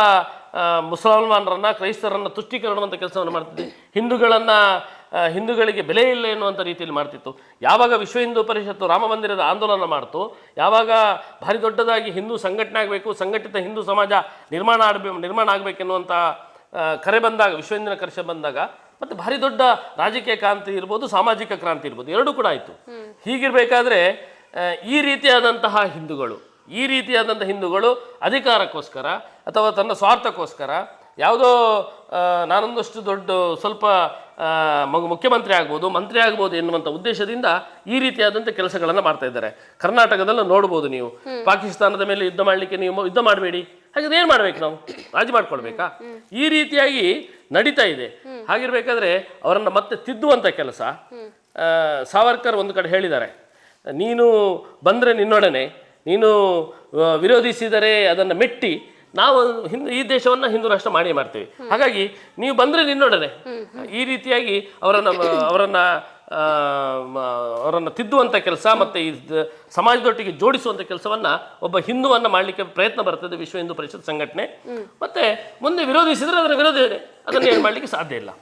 ಆ, ಮುಸಲ್ಮಾನರನ್ನ ಕ್ರೈಸ್ತರನ್ನ ತುಷ್ಟೀಕರಣವಂತ ಕೆಲಸವನ್ನು ಮಾಡ್ತಿದೆ ಹಿಂದೂಗಳನ್ನ ಹಿಂದೂಗಳಿಗೆ ಬೆಲೆ ಇಲ್ಲ ಎನ್ನುವಂಥ ರೀತಿಯಲ್ಲಿ ಮಾಡ್ತಿತ್ತು. ಯಾವಾಗ ವಿಶ್ವ ಹಿಂದೂ ಪರಿಷತ್ತು ರಾಮ ಮಂದಿರದ ಆಂದೋಲನ ಮಾಡ್ತು, ಯಾವಾಗ ಭಾರಿ ದೊಡ್ಡದಾಗಿ ಹಿಂದೂ ಸಂಘಟನೆ ಆಗಬೇಕು, ಸಂಘಟಿತ ಹಿಂದೂ ಸಮಾಜ ನಿರ್ಮಾಣ ಆಡಬೇ ನಿರ್ಮಾಣ ಆಗಬೇಕೆನ್ನುವಂಥ ಕರೆ ಬಂದಾಗ, ವಿಶ್ವ ಹಿಂದಿನ ಕರೆ ಬಂದಾಗ, ಮತ್ತೆ ಭಾರಿ ದೊಡ್ಡ ರಾಜಕೀಯ ಕ್ರಾಂತಿ ಇರ್ಬೋದು, ಸಾಮಾಜಿಕ ಕ್ರಾಂತಿ ಇರ್ಬೋದು, ಎರಡೂ ಕೂಡ ಆಯಿತು. ಹೀಗಿರಬೇಕಾದ್ರೆ ಈ ರೀತಿಯಾದಂತಹ ಹಿಂದೂಗಳು, ಈ ರೀತಿಯಾದಂಥ ಹಿಂದೂಗಳು ಅಧಿಕಾರಕ್ಕೋಸ್ಕರ ಅಥವಾ ತನ್ನ ಸ್ವಾರ್ಥಕ್ಕೋಸ್ಕರ ಯಾವುದೋ ನಾನೊಂದಷ್ಟು ದೊಡ್ಡ ಸ್ವಲ್ಪ ಮಗು- ಮುಖ್ಯಮಂತ್ರಿ ಆಗ್ಬೋದು ಮಂತ್ರಿ ಆಗ್ಬೋದು ಎನ್ನುವಂಥ ಉದ್ದೇಶದಿಂದ ಈ ರೀತಿಯಾದಂಥ ಕೆಲಸಗಳನ್ನು ಮಾಡ್ತಾ ಇದ್ದಾರೆ. ಕರ್ನಾಟಕದಲ್ಲೂ ನೋಡ್ಬೋದು ನೀವು. ಪಾಕಿಸ್ತಾನದ ಮೇಲೆ ಯುದ್ಧ ಮಾಡಲಿಕ್ಕೆ ನೀವು ಯುದ್ಧ ಮಾಡಬೇಡಿ. ಹಾಗೆ ಏನು ಮಾಡ್ಬೇಕು ನಾವು? ರಾಜಿ ಮಾಡ್ಕೊಳ್ಬೇಕಾ? ಈ ರೀತಿಯಾಗಿ ನಡೀತಾ ಇದೆ. ಹಾಗಿರ್ಬೇಕಾದ್ರೆ ಅವರನ್ನು ಮತ್ತೆ ತಿದ್ದುವಂಥ ಕೆಲಸ ಆ, ಸಾವರ್ಕರ್ ಒಂದು ಕಡೆ ಹೇಳಿದ್ದಾರೆ. ನೀನು ಬಂದರೆ ನಿನ್ನೊಡನೆ ನೀನು ವಿರೋಧಿಸಿದರೆ ಅದನ್ನು ಮೆಟ್ಟಿ ನಾವು ಹಿಂದೂ, ಈ ದೇಶವನ್ನು ಹಿಂದೂ ರಾಷ್ಟ್ರ ಮಾಡಿ ಮಾಡ್ತೀವಿ. ಹಾಗಾಗಿ ನೀವು ಬಂದರೆ ನಿನ್ನೊಡನೆ ಈ ರೀತಿಯಾಗಿ ಅವರನ್ನು ಅವರನ್ನು ಅವರನ್ನು ತಿದ್ದುವಂಥ ಕೆಲಸ ಮತ್ತು ಈ ಸಮಾಜದೊಟ್ಟಿಗೆ ಜೋಡಿಸುವಂಥ ಕೆಲಸವನ್ನ ಒಬ್ಬ ಹಿಂದುವನ್ನ ಮಾಡಲಿಕ್ಕೆ ಪ್ರಯತ್ನ ಬರ್ತದೆ ವಿಶ್ವ ಹಿಂದೂ ಪರಿಷತ್ ಸಂಘಟನೆ. ಮತ್ತೆ ಮುಂದೆ ವಿರೋಧಿಸಿದ್ರೆ ಅದರ ವಿರೋಧ ಅದನ್ನು ಏನು ಮಾಡಲಿಕ್ಕೆ ಸಾಧ್ಯ ಇಲ್ಲ.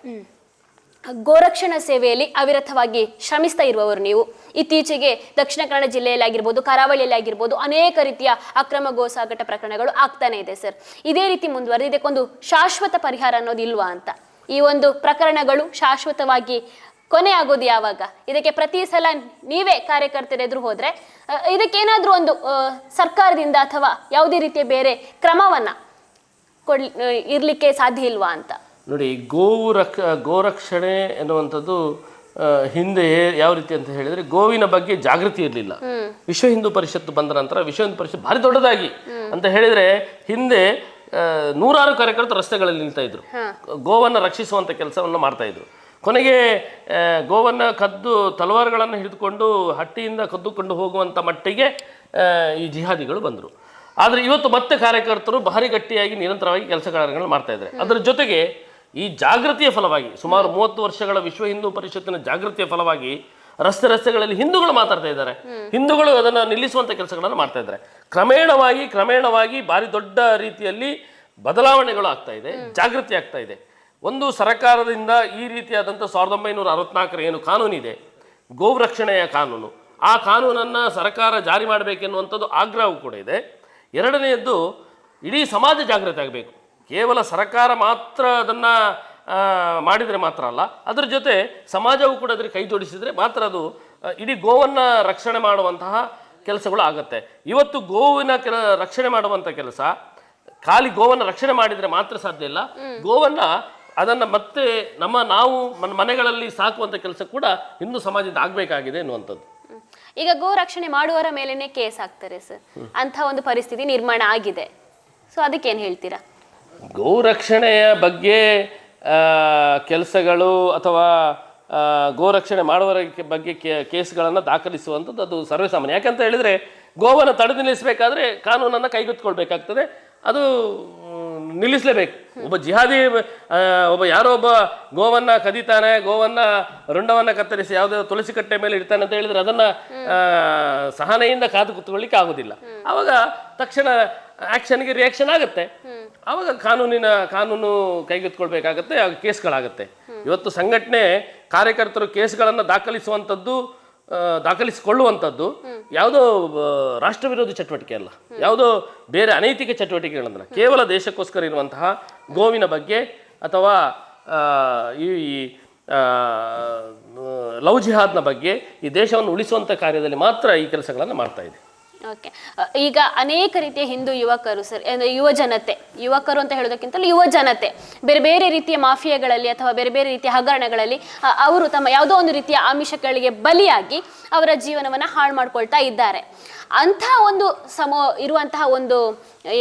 ಗೋರಕ್ಷಣಾ ಸೇವೆಯಲ್ಲಿ ಅವಿರತವಾಗಿ ಶ್ರಮಿಸ್ತಾ ಇರುವವರು ನೀವು. ಇತ್ತೀಚೆಗೆ ದಕ್ಷಿಣ ಕನ್ನಡ ಜಿಲ್ಲೆಯಲ್ಲಿ ಆಗಿರ್ಬೋದು ಕರಾವಳಿಯಲ್ಲಿ ಆಗಿರ್ಬೋದು ಅನೇಕ ರೀತಿಯ ಅಕ್ರಮ ಗೋಸಾಗಟ ಪ್ರಕರಣಗಳು ಆಗ್ತಾನೆ ಇದೆ ಸರ್. ಇದೇ ರೀತಿ ಮುಂದುವರೆದು ಇದಕ್ಕೊಂದು ಶಾಶ್ವತ ಪರಿಹಾರ ಅನ್ನೋದು ಇಲ್ವಾ ಅಂತ. ಈ ಒಂದು ಪ್ರಕರಣಗಳು ಶಾಶ್ವತವಾಗಿ ಕೊನೆ ಆಗೋದು ಯಾವಾಗ? ಇದಕ್ಕೆ ಪ್ರತಿ ಸಲ ನೀವೇ ಕಾರ್ಯಕರ್ತರ ಎದುರು ಹೋದ್ರೆ ಇದಕ್ಕೇನಾದ್ರೂ ಒಂದು ಸರ್ಕಾರದಿಂದ ಅಥವಾ ಯಾವುದೇ ರೀತಿಯ ಬೇರೆ ಕ್ರಮವನ್ನ ಕೊಡ್ ಇರ್ಲಿಕ್ಕೆ ಸಾಧ್ಯ ಇಲ್ವಾ ಅಂತ? ನೋಡಿ ಗೋವು ರಕ್ಷ ಗೋರಕ್ಷಣೆ ಎನ್ನುವಂಥದ್ದು ಹಿಂದೆ ಯಾವ ರೀತಿ ಅಂತ ಹೇಳಿದ್ರೆ ಗೋವಿನ ಬಗ್ಗೆ ಜಾಗೃತಿ ಇರಲಿಲ್ಲ. ವಿಶ್ವ ಹಿಂದೂ ಪರಿಷತ್ತು ಬಂದ ನಂತರ ವಿಶ್ವ ಹಿಂದೂ ಪರಿಷತ್ ಭಾರಿ ದೊಡ್ಡದಾಗಿ ಅಂತ ಹೇಳಿದ್ರೆ ಹಿಂದೆ ನೂರಾರು ಕಾರ್ಯಕರ್ತರು ರಸ್ತೆಗಳಲ್ಲಿ ನಿಲ್ತಾ ಇದ್ರು. ಗೋವನ್ನು ರಕ್ಷಿಸುವಂಥ ಕೆಲಸವನ್ನು ಮಾಡ್ತಾ ಇದ್ರು. ಕೊನೆಗೆ ಗೋವನ್ನು ಕದ್ದು ತಲವಾರುಗಳನ್ನು ಹಿಡಿದುಕೊಂಡು ಹಟ್ಟಿಯಿಂದ ಕದ್ದುಕೊಂಡು ಹೋಗುವಂಥ ಮಟ್ಟಿಗೆ ಈ ಜಿಹಾದಿಗಳು ಬಂದರು. ಆದರೆ ಇವತ್ತು ಮತ್ತೆ ಕಾರ್ಯಕರ್ತರು ಭಾರಿ ಗಟ್ಟಿಯಾಗಿ ನಿರಂತರವಾಗಿ ಕೆಲಸ ಕಾರ್ಯಗಳನ್ನು ಮಾಡ್ತಾ ಇದ್ದಾರೆ. ಅದರ ಜೊತೆಗೆ ಈ ಜಾಗೃತಿಯ ಫಲವಾಗಿ ಸುಮಾರು ಮೂವತ್ತು ವರ್ಷಗಳ ವಿಶ್ವ ಹಿಂದೂ ಪರಿಷತ್ತಿನ ಜಾಗೃತಿಯ ಫಲವಾಗಿ ರಸ್ತೆ ರಸ್ತೆಗಳಲ್ಲಿ ಹಿಂದೂಗಳು ಮಾತಾಡ್ತಾ ಇದ್ದಾರೆ. ಹಿಂದೂಗಳು ಅದನ್ನು ನಿಲ್ಲಿಸುವಂಥ ಕೆಲಸಗಳನ್ನು ಮಾಡ್ತಾ ಇದ್ದಾರೆ. ಕ್ರಮೇಣವಾಗಿ ಕ್ರಮೇಣವಾಗಿ ಭಾರಿ ದೊಡ್ಡ ರೀತಿಯಲ್ಲಿ ಬದಲಾವಣೆಗಳು ಆಗ್ತಾ ಇದೆ ಜಾಗೃತಿ ಆಗ್ತಾ ಇದೆ. ಒಂದು ಸರ್ಕಾರದಿಂದ ಈ ರೀತಿಯಾದಂಥ ಸಾವಿರದ ಒಂಬೈನೂರ ಅರವತ್ನಾಲ್ಕರ ಏನು ಕಾನೂನಿದೆ ಗೋ ರಕ್ಷಣೆಯ ಕಾನೂನು. ಆ ಕಾನೂನನ್ನು ಸರ್ಕಾರ ಜಾರಿ ಮಾಡಬೇಕೆನ್ನುವಂಥದ್ದು ಆಗ್ರಹವೂ ಕೂಡ ಇದೆ. ಎರಡನೆಯದ್ದು ಇಡೀ ಸಮಾಜ ಜಾಗೃತಿ ಆಗಬೇಕು. ಕೇವಲ ಸರ್ಕಾರ ಮಾತ್ರ ಅದನ್ನು ಮಾಡಿದರೆ ಮಾತ್ರ ಅಲ್ಲ. ಅದರ ಜೊತೆ ಸಮಾಜವು ಕೂಡ ಅದಕ್ಕೆ ಕೈ ಜೋಡಿಸಿದರೆ ಮಾತ್ರ ಅದು ಇಡೀ ಗೋವನ್ನು ರಕ್ಷಣೆ ಮಾಡುವಂತಹ ಕೆಲಸಗಳು ಆಗುತ್ತೆ. ಇವತ್ತು ಗೋವಿನ ಕೆಲ ರಕ್ಷಣೆ ಮಾಡುವಂಥ ಕೆಲಸ ಖಾಲಿ ಗೋವನ್ನು ರಕ್ಷಣೆ ಮಾಡಿದರೆ ಮಾತ್ರ ಸಾಧ್ಯ ಇಲ್ಲ. ಗೋವನ್ನ ಅದನ್ನು ಮತ್ತೆ ನಮ್ಮ ನಾವು ಮನ್- ಮನೆಗಳಲ್ಲಿ ಸಾಕುವಂಥ ಕೆಲಸ ಕೂಡ ಹಿಂದೂ ಸಮಾಜದ ಆಗಬೇಕಾಗಿದೆ ಎನ್ನುವಂಥದ್ದು. ಈಗ ಗೋ ರಕ್ಷಣೆ ಮಾಡುವವರ ಮೇಲೇನೆ ಕೇಸ್ ಆಗ್ತಾರೆ ಸರ್. ಅಂತ ಒಂದು ಪರಿಸ್ಥಿತಿ ನಿರ್ಮಾಣ ಆಗಿದೆ. ಸೊ ಅದಕ್ಕೇನು ಹೇಳ್ತೀರಾ? ಗೋ ರಕ್ಷಣೆಯ ಬಗ್ಗೆ ಕೆಲಸಗಳು ಅಥವಾ ಗೋರಕ್ಷಣೆ ಮಾಡುವವರ ಕೆ- ಬಗ್ಗೆ ಕೇಸ್ಗಳನ್ನು ದಾಖಲಿಸುವಂಥದ್ದು ಅದು ಸರ್ವೇಸಾಮಾನ್ಯ. ಯಾಕಂತ ಹೇಳಿದರೆ ಗೋವನ್ನು ತಡೆದು ನಿಲ್ಲಿಸಬೇಕಾದ್ರೆ ಕಾನೂನನ್ನು ಕೈಗೊತ್ಕೊಳ್ಬೇಕಾಗ್ತದೆ ಅದು ನಿಲ್ಲಿಸಲೇಬೇಕು. ಒಬ್ಬ ಜಿಹಾದಿ ಒಬ್ಬ ಯಾರೋ ಒಬ್ಬ ಗೋವನ್ನ ಕದೀತಾನೆ ಗೋವನ್ನ ರುಂಡವನ್ನ ಕತ್ತರಿಸಿ ಯಾವುದೋ ತುಳಸಿ ಕಟ್ಟೆ ಮೇಲೆ ಇಡ್ತಾನೆ ಅಂತ ಹೇಳಿದ್ರೆ ಅದನ್ನ ಸಹನೆಯಿಂದ ಕಾದು ಕೂತ್ಕೊಳ್ಳಿಕ್ಕೆ ಆಗೋದಿಲ್ಲ. ಆವಾಗ ತಕ್ಷಣ ಆಕ್ಷನ್ಗೆ ರಿಯಾಕ್ಷನ್ ಆಗುತ್ತೆ. ಆವಾಗ ಕಾನೂನಿನ ಕಾನೂನು ಕೈಗೆತ್ಕೊಳ್ಬೇಕಾಗತ್ತೆ ಆಗ ಕೇಸ್ಗಳಾಗತ್ತೆ. ಇವತ್ತು ಸಂಘಟನೆ ಕಾರ್ಯಕರ್ತರು ಕೇಸ್ಗಳನ್ನು ದಾಖಲಿಸುವಂಥದ್ದು ದಾಖಲಿಸಿಕೊಳ್ಳುವಂಥದ್ದು ಯಾವುದೋ ರಾಷ್ಟ್ರ ವಿರೋಧಿ ಚಟುವಟಿಕೆ ಅಲ್ಲ. ಯಾವುದೋ ಬೇರೆ ಅನೈತಿಕ ಚಟುವಟಿಕೆಗಳನ್ನ ಕೇವಲ ದೇಶಕ್ಕೋಸ್ಕರ ಇರುವಂತಹ ಗೋವಿನ ಬಗ್ಗೆ ಅಥವಾ ಈ ಲವ್ ಜಿಹಾದ್ನ ಬಗ್ಗೆ ಈ ದೇಶವನ್ನು ಉಳಿಸುವಂಥ ಕಾರ್ಯದಲ್ಲಿ ಮಾತ್ರ ಈ ಕೆಲಸಗಳನ್ನು ಮಾಡ್ತಾ ಇದೆ. ಓಕೆ ಈಗ ಅನೇಕ ರೀತಿಯ ಹಿಂದೂ ಯುವಕರು ಸರ್ ಯುವ ಜನತೆ, ಯುವಕರು ಅಂತ ಹೇಳೋದಕ್ಕಿಂತಲೂ ಯುವ ಜನತೆ, ಬೇರೆ ಬೇರೆ ರೀತಿಯ ಮಾಫಿಯಾಗಳಲ್ಲಿ ಅಥವಾ ಬೇರೆ ಬೇರೆ ರೀತಿಯ ಹಗರಣಗಳಲ್ಲಿ ಅವರು ತಮ್ಮ ಯಾವುದೋ ಒಂದು ರೀತಿಯ ಆಮಿಷಗಳಿಗೆ ಬಲಿಯಾಗಿ ಅವರ ಜೀವನವನ್ನ ಹಾಳು ಮಾಡ್ಕೊಳ್ತಾ ಇದ್ದಾರೆ. ಅಂಥ ಒಂದು ಸಮೋ, ಇರುವಂತಹ ಒಂದು,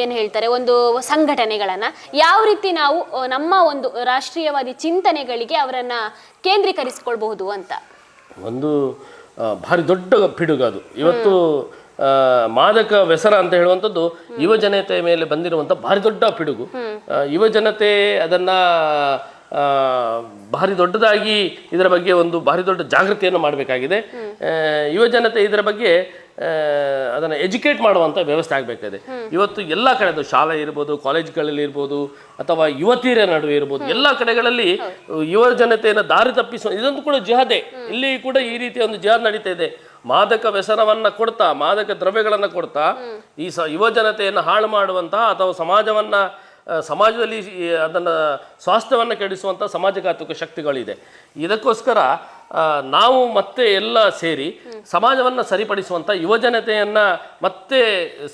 ಏನು ಹೇಳ್ತಾರೆ, ಒಂದು ಸಂಘಟನೆಗಳನ್ನ ಯಾವ ರೀತಿ ನಾವು ನಮ್ಮ ಒಂದು ರಾಷ್ಟ್ರೀಯವಾದಿ ಚಿಂತನೆಗಳಿಗೆ ಅವರನ್ನು ಕೇಂದ್ರೀಕರಿಸಿಕೊಳ್ಬಹುದು ಅಂತ? ಒಂದು ಭಾರಿ ದೊಡ್ಡ ಪಿಡುಗು ಅದು. ಇವತ್ತು ಮಾದಕ ವ್ಯಸನ ಅಂತ ಹೇಳುವಂಥದ್ದು ಯುವ ಜನತೆಯ ಮೇಲೆ ಬಂದಿರುವಂಥ ಭಾರಿ ದೊಡ್ಡ ಪಿಡುಗು. ಯುವಜನತೆ ಯುವ ಜನತೆ ಅದನ್ನ ಭಾರಿ ದೊಡ್ಡದಾಗಿ ಇದರ ಬಗ್ಗೆ ಒಂದು ಭಾರಿ ದೊಡ್ಡ ಜಾಗೃತಿಯನ್ನು ಮಾಡಬೇಕಾಗಿದೆ. ಯುವ ಜನತೆ ಇದರ ಬಗ್ಗೆ ಅದನ್ನು ಎಜುಕೇಟ್ ಮಾಡುವಂಥ ವ್ಯವಸ್ಥೆ ಆಗಬೇಕಾಗಿದೆ. ಇವತ್ತು ಎಲ್ಲ ಕಡೆದು ಶಾಲೆ ಇರ್ಬೋದು, ಕಾಲೇಜ್ಗಳಲ್ಲಿ ಇರ್ಬೋದು, ಅಥವಾ ಯುವತಿಯರ ನಡುವೆ ಇರ್ಬೋದು, ಎಲ್ಲ ಕಡೆಗಳಲ್ಲಿ ಯುವ ಜನತೆಯನ್ನು ದಾರಿ ತಪ್ಪಿಸುವ, ಇದೊಂದು ಕೂಡ ಜಿಹಾದೆ. ಇಲ್ಲಿ ಕೂಡ ಈ ರೀತಿಯ ಒಂದು ಜಿಹಾದ್ ನಡೀತಾ ಇದೆ. ಮಾದಕ ವ್ಯಸನವನ್ನ ಕೊಡ್ತಾ ಮಾದಕ ದ್ರವ್ಯಗಳನ್ನು ಕೊಡ್ತಾ ಈ ಸ ಯುವ ಜನತೆಯನ್ನು ಹಾಳು ಮಾಡುವಂತಹ ಅಥವಾ ಸಮಾಜವನ್ನ ಸಮಾಜದಲ್ಲಿ ಅದನ್ನ ಸ್ವಾಸ್ಥ್ಯವನ್ನು ಕೆಡಿಸುವಂಥ ಸಮಾಜಘಾತಕ ಶಕ್ತಿಗಳಿದೆ. ಇದಕ್ಕೋಸ್ಕರ ನಾವು ಮತ್ತೆ ಎಲ್ಲ ಸೇರಿ ಸಮಾಜವನ್ನು ಸರಿಪಡಿಸುವಂಥ ಯುವ ಜನತೆಯನ್ನ ಮತ್ತೆ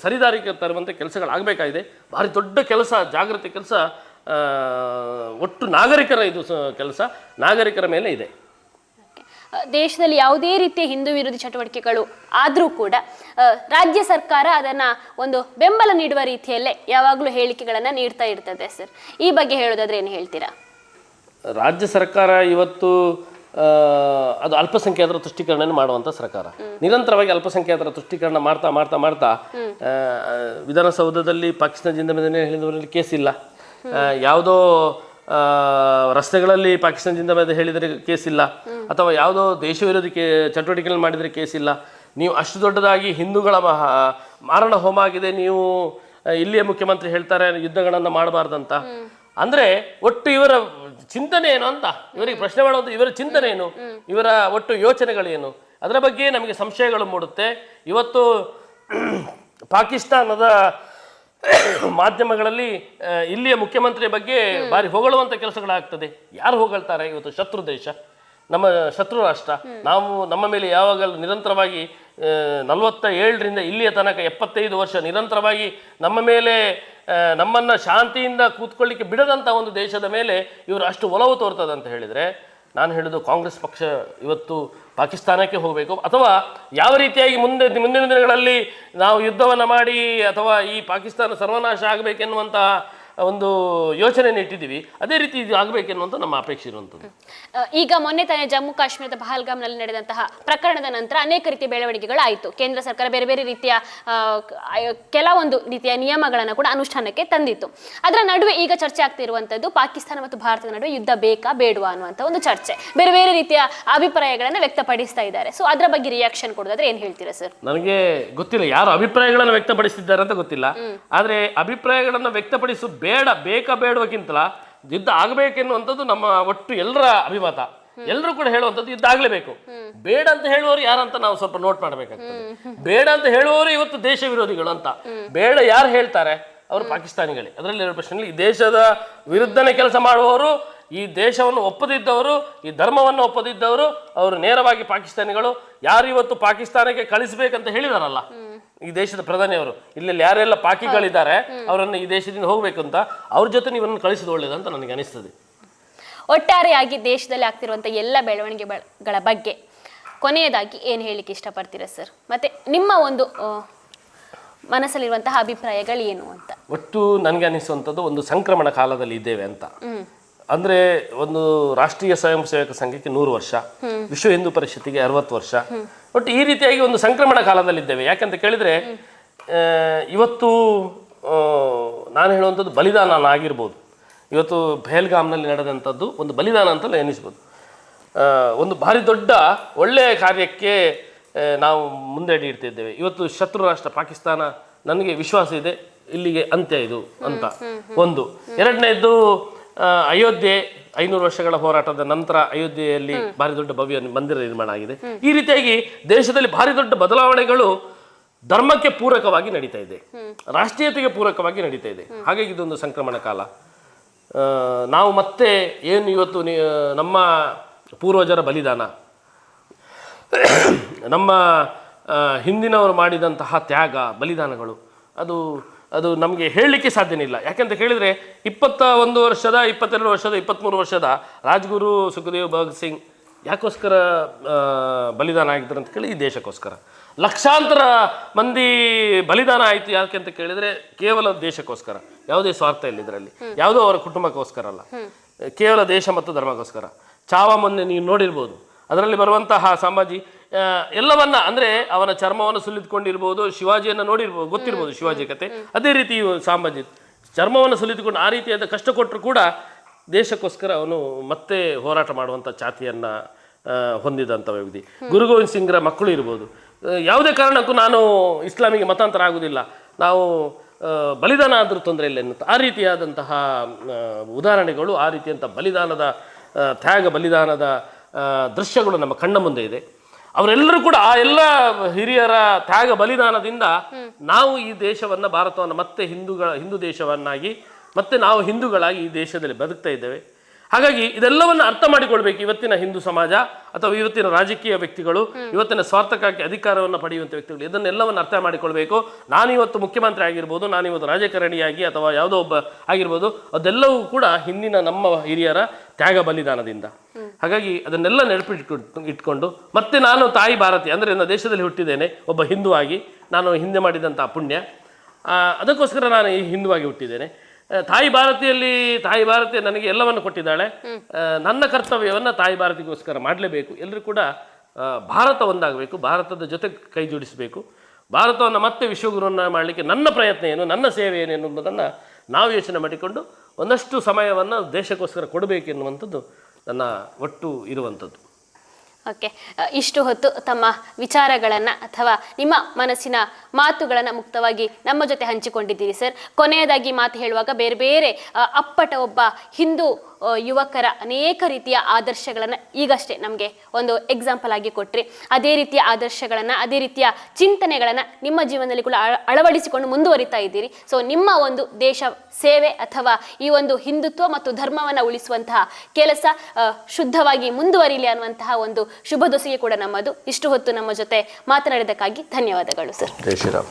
ಸರಿದಾರಿಗೆ ತರುವಂಥ ಕೆಲಸಗಳಾಗಬೇಕಾಗಿದೆ. ಭಾರಿ ದೊಡ್ಡ ಕೆಲಸ ಜಾಗೃತಿ ಕೆಲಸ ಒಟ್ಟು ನಾಗರಿಕರ ಇದು ಕೆಲಸ ನಾಗರಿಕರ ಮೇಲೆ ಇದೆ. ದೇಶದಲ್ಲಿ ಯಾವುದೇ ರೀತಿಯ ಹಿಂದೂ ವಿರೋಧಿ ಚಟುವಟಿಕೆಗಳು ಆದರೂ ಕೂಡ ರಾಜ್ಯ ಸರ್ಕಾರ ಅದನ್ನ ಒಂದು ಬೆಂಬಲ ನೀಡುವ ರೀತಿಯಲ್ಲೇ ಯಾವಾಗಲೂ ಹೇಳಿಕೆಗಳನ್ನು ನೀಡ್ತಾ ಇರ್ತದೆ ಸರ್. ಈ ಬಗ್ಗೆ ಹೇಳೋದಾದ್ರೆ ಏನು ಹೇಳ್ತೀರಾ? ರಾಜ್ಯ ಸರ್ಕಾರ ಇವತ್ತು ಅದು ಅಲ್ಪಸಂಖ್ಯಾತರ ತುಷ್ಟೀಕರಣ ಮಾಡುವಂಥ ಸರ್ಕಾರ. ನಿರಂತರವಾಗಿ ಅಲ್ಪಸಂಖ್ಯಾತರ ತುಷ್ಟೀಕರಣ ಮಾಡ್ತಾ ಮಾಡ್ತಾ ಮಾಡ್ತಾ ವಿಧಾನಸೌಧದಲ್ಲಿ ವಿಧಾನಸೌಧದಲ್ಲಿ ಪಾಕಿಸ್ತಾನದಿಂದ ಮೇಲೆ ಹೇಳಿದವರಲ್ಲಿ ಕೇಸ್ ಇಲ್ಲ. ಯಾವುದೋ ರಸ್ತೆಗಳಲ್ಲಿ ಪಾಕಿಸ್ತಾನದಿಂದ ಜಿಂದಾಬಾದ್ ಹೇಳಿದರೆ ಕೇಸ್ ಇಲ್ಲ. ಅಥವಾ ಯಾವುದೋ ದೇಶ ವಿರೋಧಿ ಕೇ ಚಟುವಟಿಕೆಗಳನ್ನು ಮಾಡಿದರೆ ಕೇಸ್ ಇಲ್ಲ. ನೀವು ಅಷ್ಟು ದೊಡ್ಡದಾಗಿ ಹಿಂದೂಗಳ ಮಹಾ, ಮಾರಣ ಹೋಮ ಆಗಿದೆ, ನೀವು ಇಲ್ಲಿಯ ಮುಖ್ಯಮಂತ್ರಿ ಹೇಳ್ತಾರೆ, ಯುದ್ಧಗಳನ್ನು ಮಾಡಬಾರ್ದಂತ. ಅಂದ್ರೆ ಒಟ್ಟು ಇವರ ಚಿಂತನೆ ಏನು ಅಂತ? ಇವರಿಗೆ ಪ್ರಶ್ನೆ ಮಾಡುವಂತ ಇವರ ಚಿಂತನೆ ಏನು? ಇವರ ಒಟ್ಟು ಯೋಚನೆಗಳೇನು? ಅದರ ಬಗ್ಗೆ ನಮಗೆ ಸಂಶಯಗಳು ಮೂಡುತ್ತೆ. ಇವತ್ತು ಪಾಕಿಸ್ತಾನದ ಮಾಧ್ಯಮಗಳಲ್ಲಿ ಇಲ್ಲಿಯ ಮುಖ್ಯಮಂತ್ರಿಯ ಬಗ್ಗೆ ಬಾರಿ ಹೊಗಳುವಂತ ಕೆಲಸಗಳಾಗ್ತದೆ. ಯಾರು ಹೊಗಳ್ತಾರೆ? ಇವತ್ತು ಶತ್ರು ದೇಶ, ನಮ್ಮ ಶತ್ರು ರಾಷ್ಟ್ರ. ನಾವು ನಮ್ಮ ಮೇಲೆ ಯಾವಾಗಲೂ ನಿರಂತರವಾಗಿ ನಲವತ್ತ ಏಳರಿಂದ ಇಲ್ಲಿಯ ತನಕ ಎಪ್ಪತ್ತೈದು ವರ್ಷ ನಿರಂತರವಾಗಿ ನಮ್ಮ ಮೇಲೆ ನಮ್ಮನ್ನು ಶಾಂತಿಯಿಂದ ಕೂತ್ಕೊಳ್ಳಿಕ್ಕೆ ಬಿಡದಂಥ ಒಂದು ದೇಶದ ಮೇಲೆ ಇವರು ಅಷ್ಟು ಒಲವು ತೋರ್ತದಂತ ಹೇಳಿದರೆ ನಾನು ಹೇಳೋದು ಕಾಂಗ್ರೆಸ್ ಪಕ್ಷ ಇವತ್ತು ಪಾಕಿಸ್ತಾನಕ್ಕೆ ಹೋಗಬೇಕು. ಅಥವಾ ಯಾವ ರೀತಿಯಾಗಿ ಮುಂದೆ ಮುಂದಿನ ದಿನಗಳಲ್ಲಿ ನಾವು ಯುದ್ಧವನ್ನು ಮಾಡಿ ಅಥವಾ ಈ ಪಾಕಿಸ್ತಾನ ಸರ್ವನಾಶ ಆಗಬೇಕೆನ್ನುವಂತಹ ಒಂದು ಯೋಚನೆಯನ್ನು ಇಟ್ಟಿದ್ದೀವಿ. ಅದೇ ರೀತಿ ಇದು ಆಗಬೇಕೆನ್ನುವಂಥ ನಮ್ಮ ಅಪೇಕ್ಷೆ ಇರುವಂಥದ್ದು. ಈಗ ಮೊನ್ನೆ ತಾನೇ ಜಮ್ಮು ಕಾಶ್ಮೀರದ ಪಹಲ್ಗಾಮ್ನಲ್ಲಿ ನಡೆದಂತಹ ಪ್ರಕರಣದ ನಂತರ ಅನೇಕ ರೀತಿಯ ಬೆಳವಣಿಗೆಗಳು ಆಯಿತು ಕೇಂದ್ರ ಸರ್ಕಾರ ಬೇರೆ ಬೇರೆ ರೀತಿಯ ಕೆಲವೊಂದು ರೀತಿಯ ನಿಯಮಗಳನ್ನು ಕೂಡ ಅನುಷ್ಠಾನಕ್ಕೆ ತಂದಿತ್ತು. ಅದರ ನಡುವೆ ಈಗ ಚರ್ಚೆ ಆಗ್ತಿರುವಂಥದ್ದು ಪಾಕಿಸ್ತಾನ ಮತ್ತು ಭಾರತದ ನಡುವೆ ಯುದ್ಧ ಬೇಕಾ ಬೇಡವಾ ಅನ್ನುವಂಥ ಒಂದು ಚರ್ಚೆ. ಬೇರೆ ಬೇರೆ ರೀತಿಯ ಅಭಿಪ್ರಾಯಗಳನ್ನು ವ್ಯಕ್ತಪಡಿಸ್ತಾ ಇದ್ದಾರೆ. ಸೊ ಅದರ ಬಗ್ಗೆ ರಿಯಾಕ್ಷನ್ ಕೊಡೋದಾದ್ರೆ ಏನು ಹೇಳ್ತೀರಾ ಸರ್ ನನಗೆ ಗೊತ್ತಿಲ್ಲ. ಯಾರು ಅಭಿಪ್ರಾಯಗಳನ್ನು ವ್ಯಕ್ತಪಡಿಸಿದ್ದಾರೆ ಅಂತ ಗೊತ್ತಿಲ್ಲ. ಆದರೆ ಅಭಿಪ್ರಾಯಗಳನ್ನು ವ್ಯಕ್ತಪಡಿಸು ಬೇಡ, ಬೇಕಾ ಬೇಡವಕ್ಕಿಂತಲ ಯುದ್ಧ ಆಗಬೇಕೆನ್ನುವಂಥದ್ದು ನಮ್ಮ ಒಟ್ಟು ಎಲ್ಲರ ಅಭಿಮತ. ಎಲ್ಲರೂ ಕೂಡ ಹೇಳುವಂಥದ್ದು ಯುದ್ಧ ಆಗಲೇಬೇಕು. ಬೇಡ ಅಂತ ಹೇಳುವವರು ಯಾರಂತ ನಾವು ಸ್ವಲ್ಪ ನೋಟ್ ಮಾಡಬೇಕಾಗ್ತದೆ. ಬೇಡ ಅಂತ ಹೇಳುವವರು ಇವತ್ತು ದೇಶ ವಿರೋಧಿಗಳು ಅಂತ. ಬೇಡ ಯಾರು ಹೇಳ್ತಾರೆ? ಅವರು ಪಾಕಿಸ್ತಾನಿಗಳೇ. ಅದರಲ್ಲಿ ಎರಡು ಪ್ರಶ್ನೆ ಈ ದೇಶದ ವಿರುದ್ಧನೇ ಕೆಲಸ ಮಾಡುವವರು, ಈ ದೇಶವನ್ನು ಒಪ್ಪದಿದ್ದವರು, ಈ ಧರ್ಮವನ್ನು ಒಪ್ಪದಿದ್ದವರು, ಅವರು ನೇರವಾಗಿ ಪಾಕಿಸ್ತಾನಿಗಳು. ಯಾರು ಇವತ್ತು ಪಾಕಿಸ್ತಾನಕ್ಕೆ ಕಳಿಸ್ಬೇಕಂತ ಹೇಳಿದಾರಲ್ಲ? ಈ ದೇಶದ ಪ್ರಧಾನಿಯವರು ಇಲ್ಲಿ ಯಾರೆಲ್ಲ ಪಾಕಿಗಳಿದ್ದಾರೆ ಅವರನ್ನು ಈ ದೇಶದಿಂದ ಹೋಗ್ಬೇಕು ಅಂತ ಅವ್ರ ಜೊತೆ ನೀವನ್ನು ಕಳಿಸಿದ ಒಳ್ಳೇದಂತ ನನಗೆ ಅನಿಸ್ತದೆ. ಒಟ್ಟಾರೆಯಾಗಿ ದೇಶದಲ್ಲಿ ಆಗ್ತಿರುವಂಥ ಎಲ್ಲ ಬೆಳವಣಿಗೆಗಳ ಬಗ್ಗೆ ಕೊನೆಯದಾಗಿ ಏನು ಹೇಳಲಿಕ್ಕೆ ಇಷ್ಟಪಡ್ತೀರಾ ಸರ್ ಮತ್ತೆ ನಿಮ್ಮ ಒಂದು ಮನಸ್ಸಲ್ಲಿರುವಂತಹ ಅಭಿಪ್ರಾಯಗಳು ಏನು ಅಂತ? ಒಟ್ಟು ನನಗೆ ಅನಿಸುವಂಥದ್ದು ಒಂದು ಸಂಕ್ರಮಣ ಕಾಲದಲ್ಲಿ ಇದ್ದೇವೆ ಅಂತ. ಅಂದ್ರೆ ಒಂದು ರಾಷ್ಟ್ರೀಯ ಸ್ವಯಂ ಸೇವಕ ಸಂಘಕ್ಕೆ ನೂರು ವರ್ಷ ವಿಶ್ವ ಹಿಂದೂ ಪರಿಷತ್ತಿಗೆ ಅರವತ್ತು ವರ್ಷ ಒಟ್ಟು ಈ ರೀತಿಯಾಗಿ ಒಂದು ಸಂಕ್ರಮಣ ಕಾಲದಲ್ಲಿದ್ದೇವೆ. ಯಾಕಂತ ಕೇಳಿದ್ರೆ ಇವತ್ತು ನಾನು ಹೇಳುವಂಥದ್ದು ಬಲಿದಾನ ಆಗಿರ್ಬೋದು. ಇವತ್ತು ಬೇಲ್ಗಾಮ್ನಲ್ಲಿ ನಡೆದಂಥದ್ದು ಒಂದು ಬಲಿದಾನ ಅಂತಲೇ ಎನಿಸ್ಬೋದು. ಒಂದು ಭಾರಿ ದೊಡ್ಡ ಒಳ್ಳೆಯ ಕಾರ್ಯಕ್ಕೆ ನಾವು ಮುಂದೆ ಇಡ್ತಿದ್ದೇವೆ ಇವತ್ತು ಶತ್ರು ರಾಷ್ಟ್ರ ಪಾಕಿಸ್ತಾನ ನನಗೆ ವಿಶ್ವಾಸ ಇದೆ ಇಲ್ಲಿಗೆ ಅಂತ್ಯ ಇದು ಅಂತ. ಒಂದು. ಎರಡನೇದ್ದು ಆ, ಅಯೋಧ್ಯೆ ಐನೂರು ವರ್ಷಗಳ ಹೋರಾಟದ ನಂತರ ಅಯೋಧ್ಯೆಯಲ್ಲಿ ಭಾರಿ ದೊಡ್ಡ ಭವ್ಯ ಮಂದಿರ ನಿರ್ಮಾಣ ಆಗಿದೆ. ಈ ರೀತಿಯಾಗಿ ದೇಶದಲ್ಲಿ ಭಾರಿ ದೊಡ್ಡ ಬದಲಾವಣೆಗಳು ಧರ್ಮಕ್ಕೆ ಪೂರಕವಾಗಿ ನಡೀತಾ ಇದೆ. ರಾಷ್ಟ್ರೀಯತೆಗೆ ಪೂರಕವಾಗಿ ನಡೀತಾ ಇದೆ. ಹಾಗಾಗಿ ಇದೊಂದು ಸಂಕ್ರಮಣ ಕಾಲ. ನಾವು ಮತ್ತೆ ಏನು ಇವತ್ತು ನಮ್ಮ ಪೂರ್ವಜರ ಬಲಿದಾನ. ನಮ್ಮ ಹಿಂದಿನವರು ಮಾಡಿದಂತಹ ತ್ಯಾಗ ಬಲಿದಾನಗಳು ಅದು ಅದು ನಮಗೆ ಹೇಳಲಿಕ್ಕೆ ಸಾಧ್ಯನಿಲ್ಲ. ಯಾಕೆಂತ ಕೇಳಿದರೆ ಇಪ್ಪತ್ತ ಒಂದು ವರ್ಷದ ಇಪ್ಪತ್ತೆರಡು ವರ್ಷದ ಇಪ್ಪತ್ತ್ಮೂರು ವರ್ಷದ ರಾಜ್ಗುರು ಸುಖದೇವ್ ಭಗತ್ ಸಿಂಗ್ ಯಾಕೋಸ್ಕರ ಬಲಿದಾನ ಆಗಿದ್ರು ಅಂತ ಕೇಳಿ ಈ ದೇಶಕ್ಕೋಸ್ಕರ. ಲಕ್ಷಾಂತರ ಮಂದಿ ಬಲಿದಾನ ಆಯಿತು ಯಾಕೆ ಅಂತ ಕೇಳಿದರೆ ಕೇವಲ ದೇಶಕ್ಕೋಸ್ಕರ. ಯಾವುದೇ ಸ್ವಾರ್ಥ ಇಲ್ಲ ಇದರಲ್ಲಿ. ಯಾವುದೋ ಅವರ ಕುಟುಂಬಕ್ಕೋಸ್ಕರ ಅಲ್ಲ. ಕೇವಲ ದೇಶ ಮತ್ತು ಧರ್ಮಕ್ಕೋಸ್ಕರ. ಚಾವ ಮೊನ್ನೆ ನೀವು ನೋಡಿರ್ಬೋದು. ಅದರಲ್ಲಿ ಬರುವಂತಹ ಸಂಭಾಜಿ ಎಲ್ಲವನ್ನ ಅಂದ್ರೆ ಅವನ ಚರ್ಮವನ್ನು ಸುಲಿದುಕೊಂಡಿರ್ಬೋದು ಶಿವಾಜಿಯನ್ನು ನೋಡಿರ್ಬೋದು ಗೊತ್ತಿರ್ಬೋದು ಶಿವಾಜಿ ಕತೆ. ಅದೇ ರೀತಿ ಸಾಮಾಜಿಕ ಚರ್ಮವನ್ನು ಸುಲಿದುಕೊಂಡು ಆ ರೀತಿಯಾದ ಕಷ್ಟ ಕೊಟ್ಟರು ಕೂಡ ದೇಶಕ್ಕೋಸ್ಕರ ಅವನು ಮತ್ತೆ ಹೋರಾಟ ಮಾಡುವಂಥ ಜಾತಿಯನ್ನ ಹೊಂದಿದಂತ ಹೊಂದಿದಂಥ ವ್ಯಕ್ತಿ. ಗುರು ಗೋವಿಂದ್ ಸಿಂಗ್ರ ಮಕ್ಕಳು ಇರ್ಬೋದು. ಯಾವುದೇ ಕಾರಣಕ್ಕೂ ನಾನು ಇಸ್ಲಾಮಿಗೆ ಮತಾಂತರ ಆಗುವುದಿಲ್ಲ ನಾವು ಬಲಿದಾನ ಆದರೂ ತೊಂದರೆ ಇಲ್ಲ ಎನ್ನುತ್ತ. ಆ ರೀತಿಯಾದಂತಹ ಉದಾಹರಣೆಗಳು ಆ ರೀತಿಯಂಥ ಬಲಿದಾನದ ತ್ಯಾಗ ಬಲಿದಾನದ ದೃಶ್ಯಗಳು ನಮ್ಮ ಕಣ್ಣ ಮುಂದೆ ಇದೆ. ಅವರೆಲ್ಲರೂ ಕೂಡ ಆ ಎಲ್ಲ ಹಿರಿಯರ ತ್ಯಾಗ ಬಲಿದಾನದಿಂದ ನಾವು ಈ ದೇಶವನ್ನ ಭಾರತವನ್ನು ಮತ್ತೆ ಹಿಂದೂಗಳ ಹಿಂದೂ ದೇಶವನ್ನಾಗಿ ಮತ್ತೆ ನಾವು ಹಿಂದೂಗಳಾಗಿ ಈ ದೇಶದಲ್ಲಿ ಬದುಕ್ತಾ ಇದ್ದೇವೆ. ಹಾಗಾಗಿ ಇದೆಲ್ಲವನ್ನು ಅರ್ಥ ಮಾಡಿಕೊಳ್ಬೇಕು ಇವತ್ತಿನ ಹಿಂದೂ ಸಮಾಜ ಅಥವಾ ಇವತ್ತಿನ ರಾಜಕೀಯ ವ್ಯಕ್ತಿಗಳು ಇವತ್ತಿನ ಸ್ವಾರ್ಥಕ್ಕಾಗಿ ಅಧಿಕಾರವನ್ನು ಪಡೆಯುವಂಥ ವ್ಯಕ್ತಿಗಳು ಇದನ್ನೆಲ್ಲವನ್ನು ಅರ್ಥ ಮಾಡಿಕೊಳ್ಬೇಕು. ನಾನಿವತ್ತು ಮುಖ್ಯಮಂತ್ರಿ ಆಗಿರ್ಬೋದು ನಾನಿವತ್ತು ರಾಜಕಾರಣಿಯಾಗಿ ಅಥವಾ ಯಾವುದೋ ಒಬ್ಬ ಆಗಿರ್ಬೋದು ಅದೆಲ್ಲವೂ ಕೂಡ ಹಿಂದಿನ ನಮ್ಮ ಹಿರಿಯರ ತ್ಯಾಗ ಬಲಿದಾನದಿಂದ. ಹಾಗಾಗಿ ಅದನ್ನೆಲ್ಲ ನೆನಪಿಟ್ಕೊಂಡು ಇಟ್ಕೊಂಡು ಮತ್ತೆ ನಾನು ತಾಯಿ ಭಾರತಿ ಅಂದರೆ ನನ್ನ ದೇಶದಲ್ಲಿ ಹುಟ್ಟಿದ್ದೇನೆ ಒಬ್ಬ ಹಿಂದೂ ಆಗಿ ನಾನು ಹಿಂದೆ ಮಾಡಿದಂಥ ಪುಣ್ಯ. ಅದಕ್ಕೋಸ್ಕರ ನಾನು ಈ ಹಿಂದುವಾಗಿ ಹುಟ್ಟಿದ್ದೇನೆ. ತಾಯಿ ಭಾರತಿಯಲ್ಲಿ ತಾಯಿ ಭಾರತಿ ನನಗೆ ಎಲ್ಲವನ್ನು ಕೊಟ್ಟಿದ್ದಾಳೆ. ನನ್ನ ಕರ್ತವ್ಯವನ್ನು ತಾಯಿ ಭಾರತಿಗೋಸ್ಕರ ಮಾಡಲೇಬೇಕು. ಎಲ್ಲರೂ ಕೂಡ ಭಾರತ ಒಂದಾಗಬೇಕು ಭಾರತದ ಜೊತೆ ಕೈ ಜೋಡಿಸಬೇಕು. ಭಾರತವನ್ನು ಮತ್ತೆ ವಿಶ್ವಗುರುವನ್ನ ಮಾಡಲಿಕ್ಕೆ ನನ್ನ ಪ್ರಯತ್ನ ಏನು ನನ್ನ ಸೇವೆ ಏನು ಎನ್ನುವುದನ್ನು ನಾವು ಯೋಚನೆ ಮಾಡಿಕೊಂಡು ಒಂದಷ್ಟು ಸಮಯವನ್ನು ದೇಶಕ್ಕೋಸ್ಕರ ಕೊಡಬೇಕು ಎನ್ನುವಂಥದ್ದು ನನ್ನ ಒಟ್ಟು ಇರುವಂಥದ್ದು. ಓಕೆ. ಇಷ್ಟು ಹೊತ್ತು ತಮ್ಮ ವಿಚಾರಗಳನ್ನು ಅಥವಾ ನಿಮ್ಮ ಮನಸ್ಸಿನ ಮಾತುಗಳನ್ನು ಮುಕ್ತವಾಗಿ ನಮ್ಮ ಜೊತೆ ಹಂಚಿಕೊಂಡಿದ್ದೀರಿ ಸರ್. ಕೊನೆಯದಾಗಿ ಮಾತು ಹೇಳುವಾಗ ಬೇರೆ ಬೇರೆ ಅಪ್ಪಟ ಒಬ್ಬ ಹಿಂದೂ ಯುವಕರ ಅನೇಕ ರೀತಿಯ ಆದರ್ಶಗಳನ್ನು ಈಗಷ್ಟೇ ನಮಗೆ ಒಂದು ಎಕ್ಸಾಂಪಲ್ ಆಗಿ ಕೊಟ್ರಿ. ಅದೇ ರೀತಿಯ ಆದರ್ಶಗಳನ್ನು, ಅದೇ ರೀತಿಯ ಚಿಂತನೆಗಳನ್ನು ನಿಮ್ಮ ಜೀವನದಲ್ಲಿ ಕೂಡ ಅಳ- ಅಳವಡಿಸಿಕೊಂಡು ಮುಂದುವರಿತಾ ಇದ್ದೀರಿ. ಸೊ ನಿಮ್ಮ ಒಂದು ದೇಶ ಸೇವೆ ಅಥವಾ ಈ ಒಂದು ಹಿಂದುತ್ವ ಮತ್ತು ಧರ್ಮವನ್ನು ಉಳಿಸುವಂತಹ ಕೆಲಸ ಶುದ್ಧವಾಗಿ ಮುಂದುವರಿಲಿ ಅನ್ನುವಂತಹ ಒಂದು ಶುಭ ದೊಸೆಗೆ ಕೂಡ ನಮ್ಮದು ಇಷ್ಟು ಹೊತ್ತು ನಮ್ಮ ಜೊತೆ ಮಾತನಾಡಿದಕ್ಕಾಗಿ ಧನ್ಯವಾದಗಳು ಸರ್ ಜೈ ಶ್ರೀರಾಮ್.